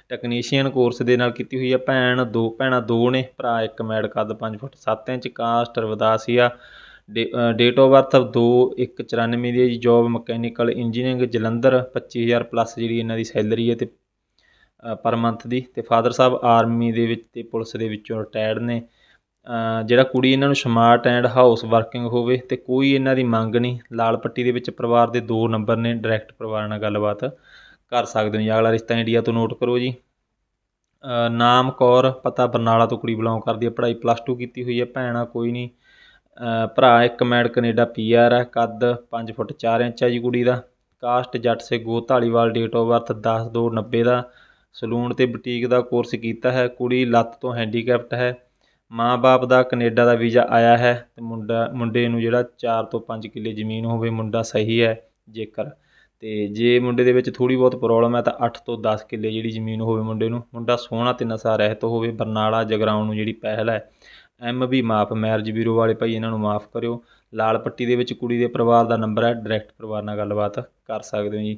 technician course ਦੇ ਨਾਲ ਕੀਤੀ ਹੋਈ ਹੈ ਭੈਣ ਦੋ, ਭੈਣਾਂ ਦੋ ਨੇ, ਭਰਾ ਇੱਕ ਮੈਡ ਕੱਦ 5 foot 7 inch caste Ravidassia date of birth 2 1 94 ਦੀ ਹੈ ਜੀ। Job mechanical engineering Jalandhar 25000 plus ਜਿਹੜੀ ਇਹਨਾਂ ਦੀ ਸੈਲਰੀ ਹੈ ਤੇ ਪਰ ਮੰਥ ਦੀ। ਤੇ ਫਾਦਰ ਸਾਹਿਬ ਆਰਮੀ ਦੇ ਵਿੱਚ ਤੇ ਪੁਲਿਸ ਦੇ ਵਿੱਚੋਂ ਰਿਟਾਇਰਡ ਨੇ। ਜਿਹੜਾ ਕੁੜੀ ਇਹਨਾਂ ਨੂੰ ਸਮਾਰਟ ਐਂਡ ਹਾਊਸ ਵਰਕਿੰਗ ਹੋਵੇ ਤੇ ਕੋਈ ਇਹਨਾਂ ਦੀ ਮੰਗ ਨਹੀਂ, ਲਾਲ ਪੱਟੀ ਦੇ ਵਿੱਚ ਪਰਿਵਾਰ ਦੇ ਦੋ ਨੰਬਰ ਨੇ ਡਾਇਰੈਕਟ ਪਰਿਵਾਰ ਨਾਲ ਗੱਲਬਾਤ ਕਰ ਸਕਦੇ ਹੋ ਜੀ। ਅਗਲਾ ਰਿਸ਼ਤਾ ਇੰਡੀਆ ਤੋਂ ਨੋਟ ਕਰੋ ਜੀ। ਨਾਮ ਕੌਰ, ਪਤਾ ਬਰਨਾਲਾ ਤੋਂ ਕੁੜੀ ਬਿਲੋਂਗ ਕਰਦੀ ਹੈ, ਪੜ੍ਹਾਈ ਪਲੱਸ 2 ਕੀਤੀ ਹੋਈ ਹੈ, ਭੈਣਾ ਕੋਈ ਨਹੀਂ। ਭਰਾ ਇੱਕ ਮੈਡ ਕੈਨੇਡਾ ਪੀਆਰ ਹੈ, ਕੱਦ 5 ਫੁੱਟ 4 ਇੰਚ ਹੈ ਜੀ ਕੁੜੀ ਦਾ। ਕਾਸਟ ਜੱਟ ਸੇ ਗੋ ਧਾਲੀਵਾਲ ਡੇਟ ਆਫ ਬਰਥ 10 2 90 ਦਾ। ਸਲੂਨ ਤੇ ਬੁਟੀਕ ਦਾ ਕੋਰਸ ਕੀਤਾ ਹੈ, ਕੁੜੀ ਲੱਤ ਤੋਂ ਹੈਂਡੀਕੈਪਟ ਹੈ। ਮਾਂ-ਬਾਪ ਦਾ ਕਨੇਡਾ ਦਾ ਵੀਜ਼ਾ ਆਇਆ ਹੈ ਅਤੇ ਮੁੰਡਾ, ਮੁੰਡੇ ਨੂੰ ਜਿਹੜਾ ਚਾਰ ਤੋਂ ਪੰਜ ਕਿੱਲੇ ਜ਼ਮੀਨ ਹੋਵੇ, ਮੁੰਡਾ ਸਹੀ ਹੈ ਜੇਕਰ। ਅਤੇ ਜੇ ਮੁੰਡੇ ਦੇ ਵਿੱਚ ਥੋੜ੍ਹੀ ਬਹੁਤ ਪ੍ਰੋਬਲਮ ਹੈ ਤਾਂ ਅੱਠ ਤੋਂ ਦਸ ਕਿੱਲੇ ਜਿਹੜੀ ਜ਼ਮੀਨ ਹੋਵੇ ਮੁੰਡੇ ਨੂੰ, ਮੁੰਡਾ ਸੋਹਣਾ ਤੇ ਨਸ਼ਾ ਰਹਿਤ ਹੋਵੇ, ਬਰਨਾਲਾ ਜਗਰਾਉਂ ਨੂੰ ਜਿਹੜੀ ਪਹਿਲ ਹੈ, ਐਮ ਵੀ ਮਾਫ ਮੈਰਿਜ ਬਿਊਰੋ ਵਾਲੇ ਭਾਈ ਇਹਨਾਂ ਨੂੰ ਮਾਫ ਕਰਿਓ। ਲਾਲ ਪੱਟੀ ਦੇ ਵਿੱਚ ਕੁੜੀ ਦੇ ਪਰਿਵਾਰ ਦਾ ਨੰਬਰ ਹੈ ਡਾਇਰੈਕਟ ਪਰਿਵਾਰ ਨਾਲ ਗੱਲਬਾਤ ਕਰ ਸਕਦੇ ਹੋ ਜੀ।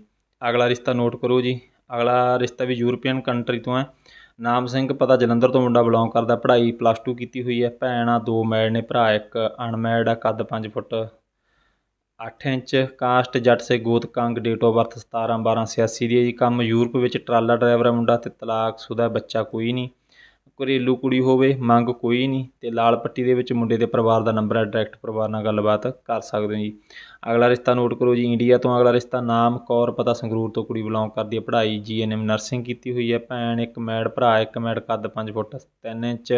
ਅਗਲਾ ਰਿਸ਼ਤਾ ਨੋਟ ਕਰੋ ਜੀ। ਅਗਲਾ ਰਿਸ਼ਤਾ ਵੀ ਯੂਰਪੀਅਨ ਕੰਟਰੀ ਤੋਂ ਹੈ। ਨਾਮ ਸਿੰਘ, ਪਤਾ ਜਲੰਧਰ ਤੋਂ ਮੁੰਡਾ ਬਿਲੋਂਗ ਕਰਦਾ, ਪੜ੍ਹਾਈ ਪਲੱਸ 2 ਕੀਤੀ ਹੋਈ ਹੈ। ਭੈਣ ਆ ਦੋ ਮੈਡ ਨੇ, ਭਰਾ ਇੱਕ ਅਨਮੈਡ ਆ, ਕੱਦ 5 ਫੁੱਟ 8 ਇੰਚ। ਕਾਸਟ ਜੱਟ ਸੇ ਗੋਤ ਕੰਗ ਡੇਟ ਆਫ ਬਰਥ 17 12 86 ਦੀ ਹੈ ਜੀ। ਕੰਮ ਯੂਰਪ ਵਿੱਚ ਟਰਾਲਾ ਡਰਾਈਵਰ ਹੈ ਮੁੰਡਾ ਤੇ ਤਲਾਕ ਸੁਦਾ ਬੱਚਾ ਕੋਈ ਨਹੀਂ। ਘਰੇਲੂ ਕੁੜੀ ਹੋਵੇ, ਮੰਗ ਕੋਈ ਨਹੀਂ। ਅਤੇ ਲਾਲ ਪੱਟੀ ਦੇ ਵਿੱਚ ਮੁੰਡੇ ਦੇ ਪਰਿਵਾਰ ਦਾ ਨੰਬਰ ਹੈ ਡਾਇਰੈਕਟ ਪਰਿਵਾਰ ਨਾਲ ਗੱਲਬਾਤ ਕਰ ਸਕਦੇ ਹੋ ਜੀ। ਅਗਲਾ ਰਿਸ਼ਤਾ ਨੋਟ ਕਰੋ ਜੀ ਇੰਡੀਆ ਤੋਂ ਅਗਲਾ ਰਿਸ਼ਤਾ ਨਾਮ ਕੌਰ ਪਤਾ ਸੰਗਰੂਰ ਤੋਂ ਕੁੜੀ ਬਿਲੋਂਗ ਕਰਦੀ ਹੈ, ਪੜ੍ਹਾਈ ਜੀ ਐਨ ਐਮ ਨਰਸਿੰਗ ਕੀਤੀ ਹੋਈ ਹੈ। ਭੈਣ, ਇੱਕ ਮੈਡ ਭਰਾ, ਇੱਕ ਮੈਡ ਕੱਦ 5 foot 3 inch.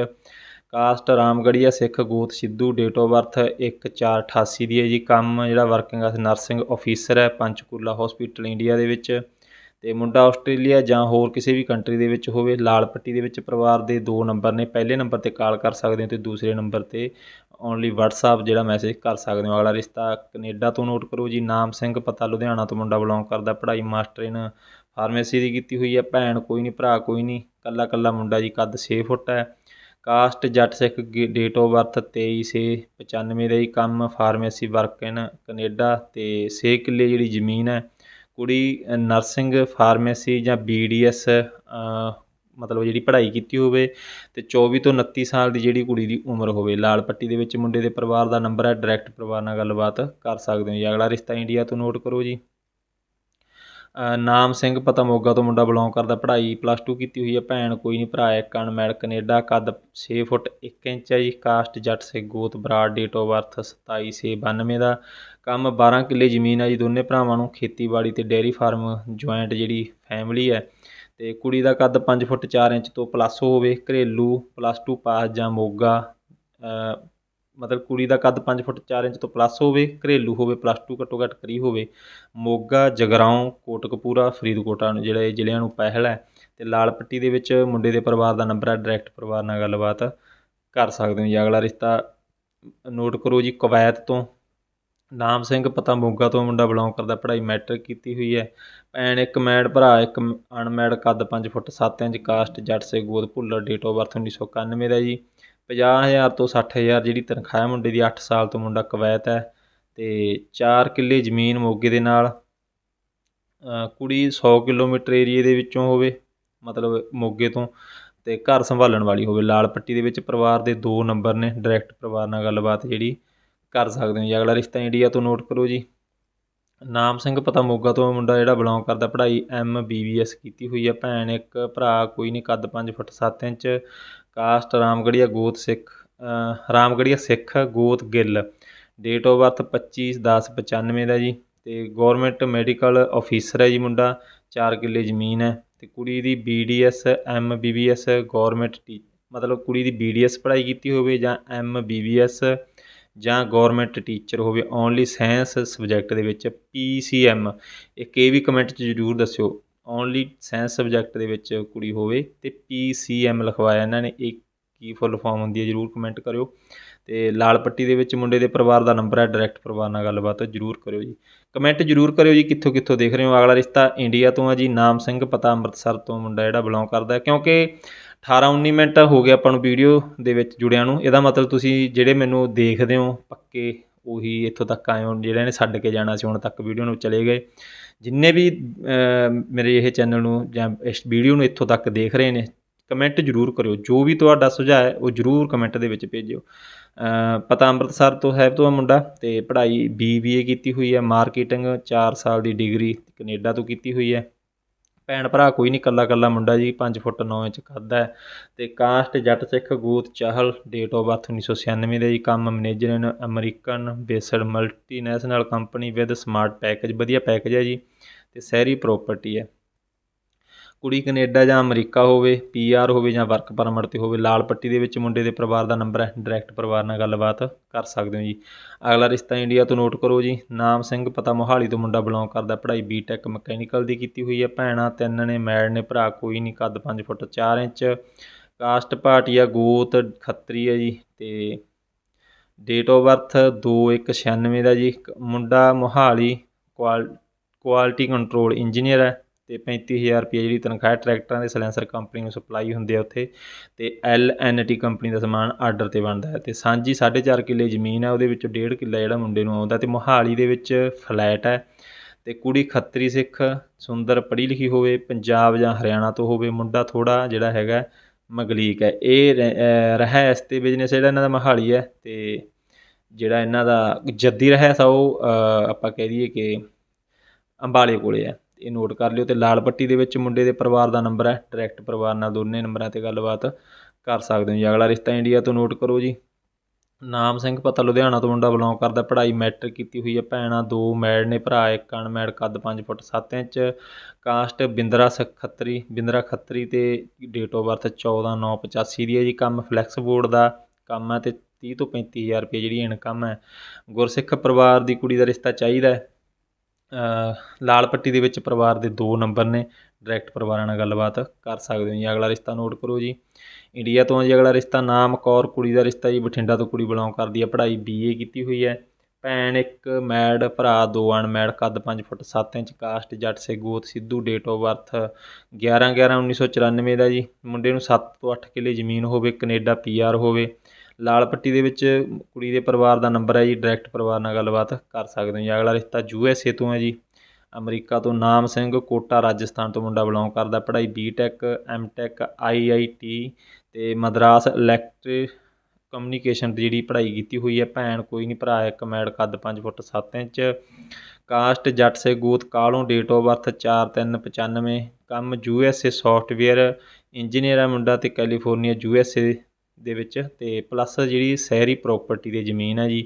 Caste Ramgarhia Sikh ਗੋਤ ਸਿੱਧੂ ਡੇਟ ਆਫ ਬਰਥ 1488 ਦੀ ਹੈ ਜੀ। ਕੰਮ ਜਿਹੜਾ ਵਰਕਿੰਗ as ਨਰਸਿੰਗ ਆਫੀਸਰ ਹੈ, ਪੰਚਕੂਲਾ ਹਸਪੀਟਲ ਇੰਡੀਆ ਦੇ ਵਿੱਚ। ਅਤੇ ਮੁੰਡਾ ਆਸਟ੍ਰੇਲੀਆ ਜਾਂ ਹੋਰ ਕਿਸੇ ਵੀ ਕੰਟਰੀ ਦੇ ਵਿੱਚ ਹੋਵੇ, ਲਾਲ ਪੱਟੀ ਦੇ ਵਿੱਚ ਪਰਿਵਾਰ ਦੇ ਦੋ ਨੰਬਰ ਨੇ, ਪਹਿਲੇ ਨੰਬਰ ਤੇ ਕਾਲ ਕਰ ਸਕਦੇ ਹੋ ਅਤੇ ਦੂਸਰੇ ਨੰਬਰ ਤੇ ਓਨਲੀ ਵਟਸਐਪ ਜਿਹੜਾ ਮੈਸੇਜ ਕਰ ਸਕਦੇ ਹੋ। ਅਗਲਾ ਰਿਸ਼ਤਾ ਕੈਨੇਡਾ ਤੋਂ ਨੋਟ ਕਰੋ ਜੀ, ਨਾਮ ਸਿੰਘ, ਪਤਾ ਲੁਧਿਆਣਾ ਤੋਂ ਮੁੰਡਾ ਬਿਲੋਂਗ ਕਰਦਾ, ਪੜ੍ਹਾਈ ਮਾਸਟਰ ਇਨ ਫਾਰਮੇਸੀ ਦੀ ਕੀਤੀ ਹੋਈ ਹੈ, ਭੈਣ ਕੋਈ ਨਹੀਂ, ਭਰਾ ਕੋਈ ਨਹੀਂ ਕੱਲਾ ਕੱਲਾ ਮੁੰਡਾ ਜੀ, ਕੱਦ 6 ਫੁੱਟ ਹੈ। Caste Jatt Sikh date of birth 23 ਸੇ 95 ਦਾ ਹੀ ਕੰਮ ਫਾਰਮੇਸੀ ਵਰਕ ਇਨ ਕੈਨੇਡਾ ਤੇ 6 ਕਿੱਲੇ ਜਿਹੜੀ ਜ਼ਮੀਨ ਹੈ ਕੁੜੀ ਨਰਸਿੰਗ ਫਾਰਮੇਸੀ ਜਾਂ ਬੀਡੀਐਸ ਮਤਲਬ ਜਿਹੜੀ ਪੜ੍ਹਾਈ ਕੀਤੀ ਹੋਵੇ ਅਤੇ ਚੌਵੀ ਤੋਂ 29 ਸਾਲ ਦੀ ਜਿਹੜੀ ਕੁੜੀ ਦੀ ਉਮਰ ਹੋਵੇ, ਲਾਲ ਪੱਟੀ ਦੇ ਵਿੱਚ ਮੁੰਡੇ ਦੇ ਪਰਿਵਾਰ ਦਾ ਨੰਬਰ ਹੈ ਡਾਇਰੈਕਟ ਪਰਿਵਾਰ ਨਾਲ ਗੱਲਬਾਤ ਕਰ ਸਕਦੇ ਹੋ ਜੀ। ਅਗਲਾ ਰਿਸ਼ਤਾ ਇੰਡੀਆ ਤੋਂ ਨੋਟ ਕਰੋ ਜੀ। ਨਾਮ ਸਿੰਘ ਪਤਾ ਮੋਗਾ ਤੋਂ ਮੁੰਡਾ ਬਿਲੋਂਗ ਕਰਦਾ, ਪੜ੍ਹਾਈ ਪਲੱਸ 2 ਕੀਤੀ ਹੋਈ ਹੈ, ਭੈਣ ਕੋਈ ਨਹੀਂ, ਭਰਾ ਇੱਕ ਅਨਮੈਡ ਕੈਨੇਡਾ, ਕੱਦ 6 ਫੁੱਟ 1 ਇੰਚ ਹੈ ਜੀ ਕਾਸਟ ਜੱਟ ਸੇ ਗੋਤ ਬਰਾੜ ਡੇਟ ਆਫ ਬਰਥ 27 ਸੇ 92 ਦਾ, ਕੰਮ 12 ਕਿੱਲੇ ਜ਼ਮੀਨ ਹੈ ਜੀ, ਦੋਨੇ ਭਰਾਵਾਂ ਨੂੰ ਖੇਤੀਬਾੜੀ ਤੇ ਡੇਅਰੀ ਫਾਰਮ ਜੁਆਇੰਟ ਜਿਹੜੀ ਫੈਮਿਲੀ ਹੈ, ਤੇ ਕੁੜੀ ਦਾ ਕੱਦ 5 ਫੁੱਟ 4 ਇੰਚ ਤੋਂ ਪਲੱਸ ਹੋਵੇ, ਘਰੇਲੂ ਪਲੱਸ 2 ਪਾਸ ਜਾਂ ਮੋਗਾ ਮਤਲਬ ਕੁੜੀ ਦਾ ਕੱਦ 5 ਫੁੱਟ 4 ਇੰਚ ਤੋਂ ਪਲੱਸ ਹੋਵੇ, ਘਰੇਲੂ ਹੋਵੇ ਪਲੱਸ 2 ਘੱਟੋ ਘੱਟ ਕਰੀ ਹੋਵੇ, ਮੋਗਾ, ਜਗਰਾਉਂ, ਕੋਟਕਪੂਰਾ, ਫਰੀਦਕੋਟ ਨੂੰ ਜਿਹੜਾ ਇਹ ਜ਼ਿਲ੍ਹਿਆਂ ਨੂੰ ਪਹਿਲ ਹੈ ਤੇ ਲਾਲ ਪੱਟੀ ਦੇ ਵਿੱਚ ਮੁੰਡੇ ਦੇ ਪਰਿਵਾਰ ਦਾ ਨੰਬਰ ਹੈ ਡਾਇਰੈਕਟ ਪਰਿਵਾਰ ਨਾਲ ਗੱਲਬਾਤ ਕਰ ਸਕਦੇ ਹੋ ਜੀ। ਅਗਲਾ ਰਿਸ਼ਤਾ ਨੋਟ ਕਰੋ ਜੀ, ਕਵੈਤ ਤੋਂ। ਨਾਮ ਸਿੰਘ, ਪਤਾ ਮੋਗਾ ਤੋਂ ਮੁੰਡਾ ਬਿਲੋਂਗ ਕਰਦਾ, ਪੜ੍ਹਾਈ ਮੈਟ੍ਰਿਕ ਕੀਤੀ ਹੋਈ ਹੈ। ਭੈਣ ਇੱਕ ਮੈਡ ਭਰਾ ਇੱਕ ਅਨਮੈਡ ਕੱਦ 5 ਫੁੱਟ 7 ਇੰਚ ਕਾਸਟ ਜੱਟ ਸੇ ਗੋਦ, ਭੁੱਲਰ ਡੇਟ ਆਫ ਬਰਥ 1991 ਦਾ ਜੀ। 50000 ਤੋਂ 60000 ਜਿਹੜੀ ਤਨਖਾਹ ਮੁੰਡੇ ਦੀ 8 ਸਾਲ ਤੋਂ ਮੁੰਡਾ ਕਵੈਤ ਹੈ ਤੇ 4 ਕਿੱਲੇ ਜ਼ਮੀਨ ਮੋਗੇ ਦੇ ਨਾਲ ਕੁੜੀ 100 ਕਿਲੋਮੀਟਰ ਏਰੀਏ ਦੇ ਵਿੱਚੋਂ ਹੋਵੇ, ਮਤਲਬ ਮੋਗੇ ਤੋਂ, ਤੇ ਘਰ ਸੰਭਾਲਣ ਵਾਲੀ ਹੋਵੇ। ਲਾਲ ਪੱਟੀ ਦੇ ਵਿੱਚ ਪਰਿਵਾਰ ਦੇ ਦੋ ਨੰਬਰ ਨੇ, ਡਾਇਰੈਕਟ ਪਰਿਵਾਰ ਨਾਲ ਗੱਲਬਾਤ ਜਿਹੜੀ ਕਰ ਸਕਦੇ ਹੋ ਜੀ। ਅਗਲਾ ਰਿਸ਼ਤਾ ਇੰਡੀਆ ਤੋਂ ਨੋਟ ਕਰੋ ਜੀ। ਨਾਮ ਸਿੰਘ ਪਤਾ ਮੋਗਾ ਤੋਂ ਮੁੰਡਾ ਜਿਹੜਾ ਬਿਲੋਂਗ ਕਰਦਾ, ਪੜ੍ਹਾਈ ਐਮ ਬੀਬੀਐਸ ਕੀਤੀ ਹੋਈ ਹੈ। ਭੈਣ ਇੱਕ, ਭਰਾ ਕੋਈ ਨਹੀਂ, ਕੱਦ 5 ਫੁੱਟ 7 ਇੰਚ ਕਾਸਟ ਰਾਮਗੜੀਆ ਗੋਤ ਸਿੱਖ ਰਾਮਗੜੀਆ ਸਿੱਖ ਗੋਤ ਗਿੱਲ ਡੇਟ ਆਫ ਬਰਥ 25 10 95 ਦਾ ਜੀ। ਤੇ ਗਵਰਨਮੈਂਟ ਮੈਡੀਕਲ ਆਫੀਸਰ ਹੈ ਜੀ ਮੁੰਡਾ। 4 ਕਿੱਲੇ ਜ਼ਮੀਨ ਹੈ। ਤੇ ਕੁੜੀ ਦੀ ਬੀਡੀਐਸ ਐਮ ਬੀਬੀਐਸ ਗਵਰਨਮੈਂਟ ਟੀ, ਮਤਲਬ ਕੁੜੀ ਦੀ ਬੀਡੀਐਸ ਪੜ੍ਹਾਈ ਕੀਤੀ ਹੋਵੇ ਜਾਂ ਐਮ ਬੀਬੀਐਸ ਜਾਂ ਗਵਰਨਮੈਂਟ ਟੀਚਰ ਹੋਵੇ। ਓਨਲੀ ਸਾਇੰਸ ਸਬਜੈਕਟ ਦੇ ਵਿੱਚ ਪੀਸੀਐਮ ਇੱਕ ਇਹ ਵੀ ਕਮੈਂਟ 'ਚ ਜ਼ਰੂਰ ਦੱਸਿਓ। ਓਨਲੀ ਸਾਇੰਸ ਸਬਜੈਕਟ ਦੇ ਵਿੱਚ ਕੁੜੀ ਹੋਵੇ ਅਤੇ ਪੀ ਸੀ ਪੀਸੀਐਮ ਲਿਖਵਾਇਆ ਇਹਨਾਂ ਨੇ, ਇਹ ਕੀ ਫੁੱਲ ਫਾਰਮ ਹੁੰਦੀ ਹੈ ਜ਼ਰੂਰ ਕਮੈਂਟ ਕਰਿਓ। ਤੇ ਲਾਲ ਪੱਟੀ ਦੇ ਵਿੱਚ ਮੁੰਡੇ ਦੇ ਪਰਿਵਾਰ ਦਾ ਨੰਬਰ ਹੈ ਡਾਇਰੈਕਟ ਪਰਿਵਾਰ ਨਾਲ ਗੱਲਬਾਤ ਜ਼ਰੂਰ ਕਰਿਓ ਜੀ। ਕਮੈਂਟ ਜ਼ਰੂਰ ਕਰਿਓ ਜੀ, ਕਿੱਥੋਂ ਕਿੱਥੋਂ ਦੇਖ ਰਹੇ ਹੋ? ਅਗਲਾ ਰਿਸ਼ਤਾ ਇੰਡੀਆ ਤੋਂ ਆ ਜੀ, ਨਾਮ ਸਿੰਘ ਪਤਾ ਅੰਮ੍ਰਿਤਸਰ ਤੋਂ ਮੁੰਡਾ ਜਿਹੜਾ ਬਿਲੋਂਗ ਕਰਦਾ ਹੈ। ਕਿਉਂਕਿ 18 19 ਮਿੰਟ ਹੋ ਗਏ ਆਪਾਂ ਨੂੰ ਵੀਡੀਓ ਦੇ ਵਿੱਚ ਜੁੜਿਆਂ ਨੂੰ। ਇਹਦਾ ਮਤਲਬ ਤੁਸੀਂ ਜਿਹੜੇ ਮੈਨੂੰ ਦੇਖਦੇ ਹੋ, ਪੱਕੇ ਉਹੀ ਇੱਥੋਂ ਤੱਕ ਆਏ ਹੋ, ਜਿਹੜੇ ਨੇ ਛੱਡ ਕੇ ਜਾਣਾ ਸੀ, ਹੁਣ ਤੱਕ ਵੀਡੀਓ ਨੂੰ ਚਲੇ ਗਏ। ਜਿੰਨੇ ਵੀ ਮੇਰੇ ਇਹ ਚੈਨਲ ਨੂੰ ਜਾਂ ਇਸ ਵੀਡੀਓ ਨੂੰ ਇੱਥੋਂ ਤੱਕ ਦੇਖ ਰਹੇ ਨੇ, ਕਮੈਂਟ ਜ਼ਰੂਰ ਕਰਿਓ। ਜੋ ਵੀ ਤੁਹਾਡਾ ਸੁਝਾਅ ਹੈ, ਉਹ ਜ਼ਰੂਰ ਕਮੈਂਟ ਦੇ ਵਿੱਚ ਭੇਜਿਓ। ਪਤਾ ਅੰਮ੍ਰਿਤਸਰ ਤੋਂ ਹੈ ਤੋਂ ਆ ਮੁੰਡਾ ਤੇ ਪੜ੍ਹਾਈ ਬੀਬੀਏ ਕੀਤੀ ਹੋਈ ਹੈ, ਮਾਰਕੀਟਿੰਗ 4 ਸਾਲ ਦੀ ਡਿਗਰੀ ਕੈਨੇਡਾ ਤੋਂ ਕੀਤੀ ਹੋਈ ਹੈ। ਭੈਣ ਭਰਾ ਕੋਈ ਨਹੀਂ, ਇਕੱਲਾ ਇਕੱਲਾ ਮੁੰਡਾ ਜੀ 5 ਫੁੱਟ 9 ਇੰਚ ਕੱਦ ਹੈ। ਤੇ ਕਾਸਟ ਜੱਟ ਸਿੱਖ ਗੋਤ ਚਾਹਲ ਡੇਟ ਆਫ ਬਰਥ 1996 ਦੇ ਜੀ, ਕੰਮ manager in American, based multinational company with smart package ਵਧੀਆ ਪੈਕੇਜ ਹੈ ਜੀ। ਤੇ ਸ਼ਹਿਰੀ ਪ੍ਰਾਪਰਟੀ ਹੈ। ਕੁੜੀ ਕਨੇਡਾ ਜਾਂ ਅਮਰੀਕਾ ਹੋਵੇ, ਪੀ ਆਰ ਹੋਵੇ ਜਾਂ ਵਰਕ ਪਰਮਿਟ ਤੇ ਹੋਵੇ, ਲਾਲ ਪੱਟੀ ਦੇ ਵਿੱਚ ਮੁੰਡੇ ਦੇ ਪਰਿਵਾਰ ਦਾ ਨੰਬਰ ਹੈ, ਡਾਇਰੈਕਟ ਪਰਿਵਾਰ ਨਾਲ ਗੱਲਬਾਤ ਕਰ ਸਕਦੇ ਹੋ ਜੀ। ਅਗਲਾ ਰਿਸ਼ਤਾ ਇੰਡੀਆ ਤੋਂ ਨੋਟ ਕਰੋ ਜੀ। ਨਾਮ ਸਿੰਘ ਪਤਾ ਮੋਹਾਲੀ ਤੋਂ ਮੁੰਡਾ ਬਿਲੋਂਗ ਕਰਦਾ, ਪੜ੍ਹਾਈ ਬੀਟੈਕ ਮਕੈਨੀਕਲ ਦੀ ਕੀਤੀ ਹੋਈ ਹੈ। ਭੈਣਾਂ ਤਿੰਨ ਨੇ ਮੈਡ ਨੇ, ਭਰਾ ਕੋਈ ਨਹੀਂ, ਕੱਦ 5 ਫੁੱਟ 4 ਇੰਚ। ਕਾਸਟ ਭਾਟੀਆ ਗੋਤ ਖੱਤਰੀ ਹੈ ਜੀ ਤੇ ਡੇਟ ਆਫ ਬਰਥ 2196 ਦਾ ਜੀ। ਇੱਕ ਮੁੰਡਾ Mohali qual quality control engineer ਹੈ। ਤੇ 35000 ਰੁਪਏ ਜਿਹੜੀ ਤਨਖਾਹ ਟਰੈਕਟਰਾਂ ਦੇ ਸਲੈਂਸਰ ਕੰਪਨੀ ਨੂੰ ਸਪਲਾਈ ਹੁੰਦੀ ਹੈ ਉੱਥੇ ਤੇ ਐਲ ਐਨ ਟੀ ਕੰਪਨੀ ਦਾ ਸਮਾਨ ਆਰਡਰ ਤੇ ਬਣਦਾ ਹੈ ਤੇ ਸਾਂਝੀ 4.5 ਕਿੱਲੇ ਜ਼ਮੀਨ ਹੈ, ਉਹਦੇ ਵਿੱਚੋਂ 1.5 ਕਿੱਲਾ ਜਿਹੜਾ ਮੁੰਡੇ ਨੂੰ ਆਉਂਦਾ ਤੇ ਮੋਹਾਲੀ ਦੇ ਵਿੱਚ ਫਲੈਟ ਹੈ ਤੇ ਕੁੜੀ ਖੱਤਰੀ ਸਿੱਖ, ਸੁੰਦਰ, ਪੜ੍ਹੀ ਲਿਖੀ ਹੋਵੇ, ਪੰਜਾਬ ਜਾਂ ਹਰਿਆਣਾ ਤੋਂ ਹੋਵੇ, ਮੁੰਡਾ ਥੋੜਾ ਜਿਹੜਾ ਹੈਗਾ ਮਗਲੀਕ ਹੈ। ਇਹ ਰਹਿਸ ਤੇ ਬਿਜ਼ਨਸ ਜਿਹੜਾ ਇਹਨਾਂ ਦਾ ਮਹਾਲੀ ਹੈ ਤੇ ਜਿਹੜਾ ਇਹਨਾਂ ਦਾ ਜੱਦੀ ਰਹਿਸ ਆ ਉਹ ਆਪਾਂ ਕਹਿ ਦਈਏ ਕਿ ਅੰਬਾਲੇ ਕੋਲੇ ਹੈ। ਇਹ ਨੋਟ ਕਰ ਲਿਓ ਤੇ ਲਾਲ ਪੱਟੀ ਦੇ ਵਿੱਚ ਮੁੰਡੇ ਦੇ ਪਰਿਵਾਰ ਦਾ ਨੰਬਰ ਹੈ ਡਾਇਰੈਕਟ ਪਰਿਵਾਰ ਨਾਲ ਦੋਨੇ ਨੰਬਰਾਂ ਤੇ ਗੱਲਬਾਤ ਕਰ ਸਕਦੇ ਹੋ ਜੀ। ਅਗਲਾ ਰਿਸ਼ਤਾ ਇੰਡੀਆ ਤੋਂ ਨੋਟ ਕਰੋ ਜੀ। ਨਾਮ ਸਿੰਘ ਪਤਾ ਲੁਧਿਆਣਾ ਤੋਂ ਮੁੰਡਾ ਬਿਲੋਂਗ ਕਰਦਾ, ਪੜ੍ਹਾਈ ਮੈਟ੍ਰਿਕ ਕੀਤੀ ਹੋਈ ਹੈ। ਭੈਣਾਂ ਦੋ ਮੈਡ ਨੇ ਭਰਾ ਇੱਕ ਅਣਮੈੜ ਕੱਦ 5 ਫੁੱਟ 7 ਇੰਚ। ਕਾਸਟ ਬਿੰਦਰਾ ਸ ਖੱਤਰੀ ਬਿੰਦਰਾ ਖੱਤਰੀ ਤੇ ਡੇਟ ਆਫ ਬਰਥ 14 9 85 ਦੀ ਹੈ ਜੀ। ਕੰਮ ਫਲੈਕਸ ਬੋਰਡ ਦਾ ਕੰਮ ਹੈ ਤੇ 30 ਤੋਂ 35000 ਰੁਪਏ ਜਿਹੜੀ ਇਨਕਮ ਹੈ। ਗੁਰਸਿੱਖ ਪਰਿਵਾਰ ਦੀ ਕੁੜੀ ਦਾ ਰਿਸ਼ਤਾ ਚਾਹੀਦਾ ਹੈ। ਲਾਲ ਪੱਟੀ ਦੇ ਵਿੱਚ ਪਰਿਵਾਰ ਦੇ ਦੋ ਨੰਬਰ ਨੇ ਡਾਇਰੈਕਟ ਪਰਿਵਾਰਾਂ ਨਾਲ ਗੱਲਬਾਤ ਕਰ ਸਕਦੇ ਹੋ ਜੀ। ਅਗਲਾ ਰਿਸ਼ਤਾ ਨੋਟ ਕਰੋ ਜੀ। ਇੰਡੀਆ ਤੋਂ ਜੀ ਅਗਲਾ ਰਿਸ਼ਤਾ ਨਾਮ ਕੌਰ, ਕੁੜੀ ਦਾ ਰਿਸ਼ਤਾ ਜੀ, ਬਠਿੰਡਾ ਤੋਂ ਕੁੜੀ ਬਿਲੋਂਗ ਕਰਦੀ ਹੈ ਪੜ੍ਹਾਈ ਬੀਏ ਕੀਤੀ ਹੋਈ ਹੈ। ਭੈਣ ਇੱਕ, ਮੈਡ, ਭਰਾ ਦੋ ਅਣਮੈਡ ਕੱਦ 5 ਫੁੱਟ 7 ਇੰਚ, ਕਾਸਟ, ਜੱਟ ਸੇ ਗੋਤ, ਸਿੱਧੂ ਡੇਟ ਆਫ ਬਰਥ 11 11 1994 ਦਾ ਜੀ। ਮੁੰਡੇ ਨੂੰ 7 ਤੋਂ 8 ਕਿੱਲੇ ਜ਼ਮੀਨ ਹੋਵੇ, ਕੈਨੇਡਾ ਪੀਆਰ ਹੋਵੇ। ਲਾਲ ਪੱਟੀ ਦੇ ਵਿੱਚ ਕੁੜੀ ਦੇ ਪਰਿਵਾਰ ਦਾ ਨੰਬਰ ਹੈ ਜੀ ਡਾਇਰੈਕਟ ਪਰਿਵਾਰ ਨਾਲ ਗੱਲਬਾਤ ਕਰ ਸਕਦੇ ਹੋ ਜੀ। ਅਗਲਾ ਰਿਸ਼ਤਾ ਯੂ ਐਸ ਏ ਤੋਂ ਹੈ ਜੀ। ਅਮਰੀਕਾ ਤੋਂ ਨਾਮ ਸਿੰਘ, ਕੋਟਾ ਰਾਜਸਥਾਨ ਤੋਂ ਮੁੰਡਾ ਬਿਲੋਂਗ ਕਰਦਾ। ਪੜ੍ਹਾਈ ਬੀਟੈਕ ਐਮਟੈਕ ਆਈਆਈਟੀ ਤੇ ਮਦਰਾਸ ਇਲੈਕਟ੍ਰਿਕ ਕਮਿਊਨੀਕੇਸ਼ਨ ਦੀ ਜਿਹੜੀ ਪੜ੍ਹਾਈ ਕੀਤੀ ਹੋਈ ਹੈ। ਭੈਣ ਕੋਈ ਨਹੀਂ, ਭਰਾ ਇੱਕ ਮੈਡ ਕੱਦ 5 ਫੁੱਟ 7 ਇੰਚ। ਕਾਸਟ ਜੱਟ ਸੇ ਗੋਤ ਕਾਲੋਂ ਡੇਟ ਆਫ ਬਰਥ 4395 ਕੰਮ U S A software engineer ਹੈ ਮੁੰਡਾ ਤੇ ਕੈਲੀਫੋਰਨੀਆ ਯੂ ਐਸ ਏ ਦੇ ਵਿੱਚ ਤੇ ਪਲੱਸ ਜਿਹੜੀ ਸ਼ਹਿਰੀ ਪ੍ਰਾਪਰਟੀ ਦੀ ਜ਼ਮੀਨ ਹੈ ਜੀ,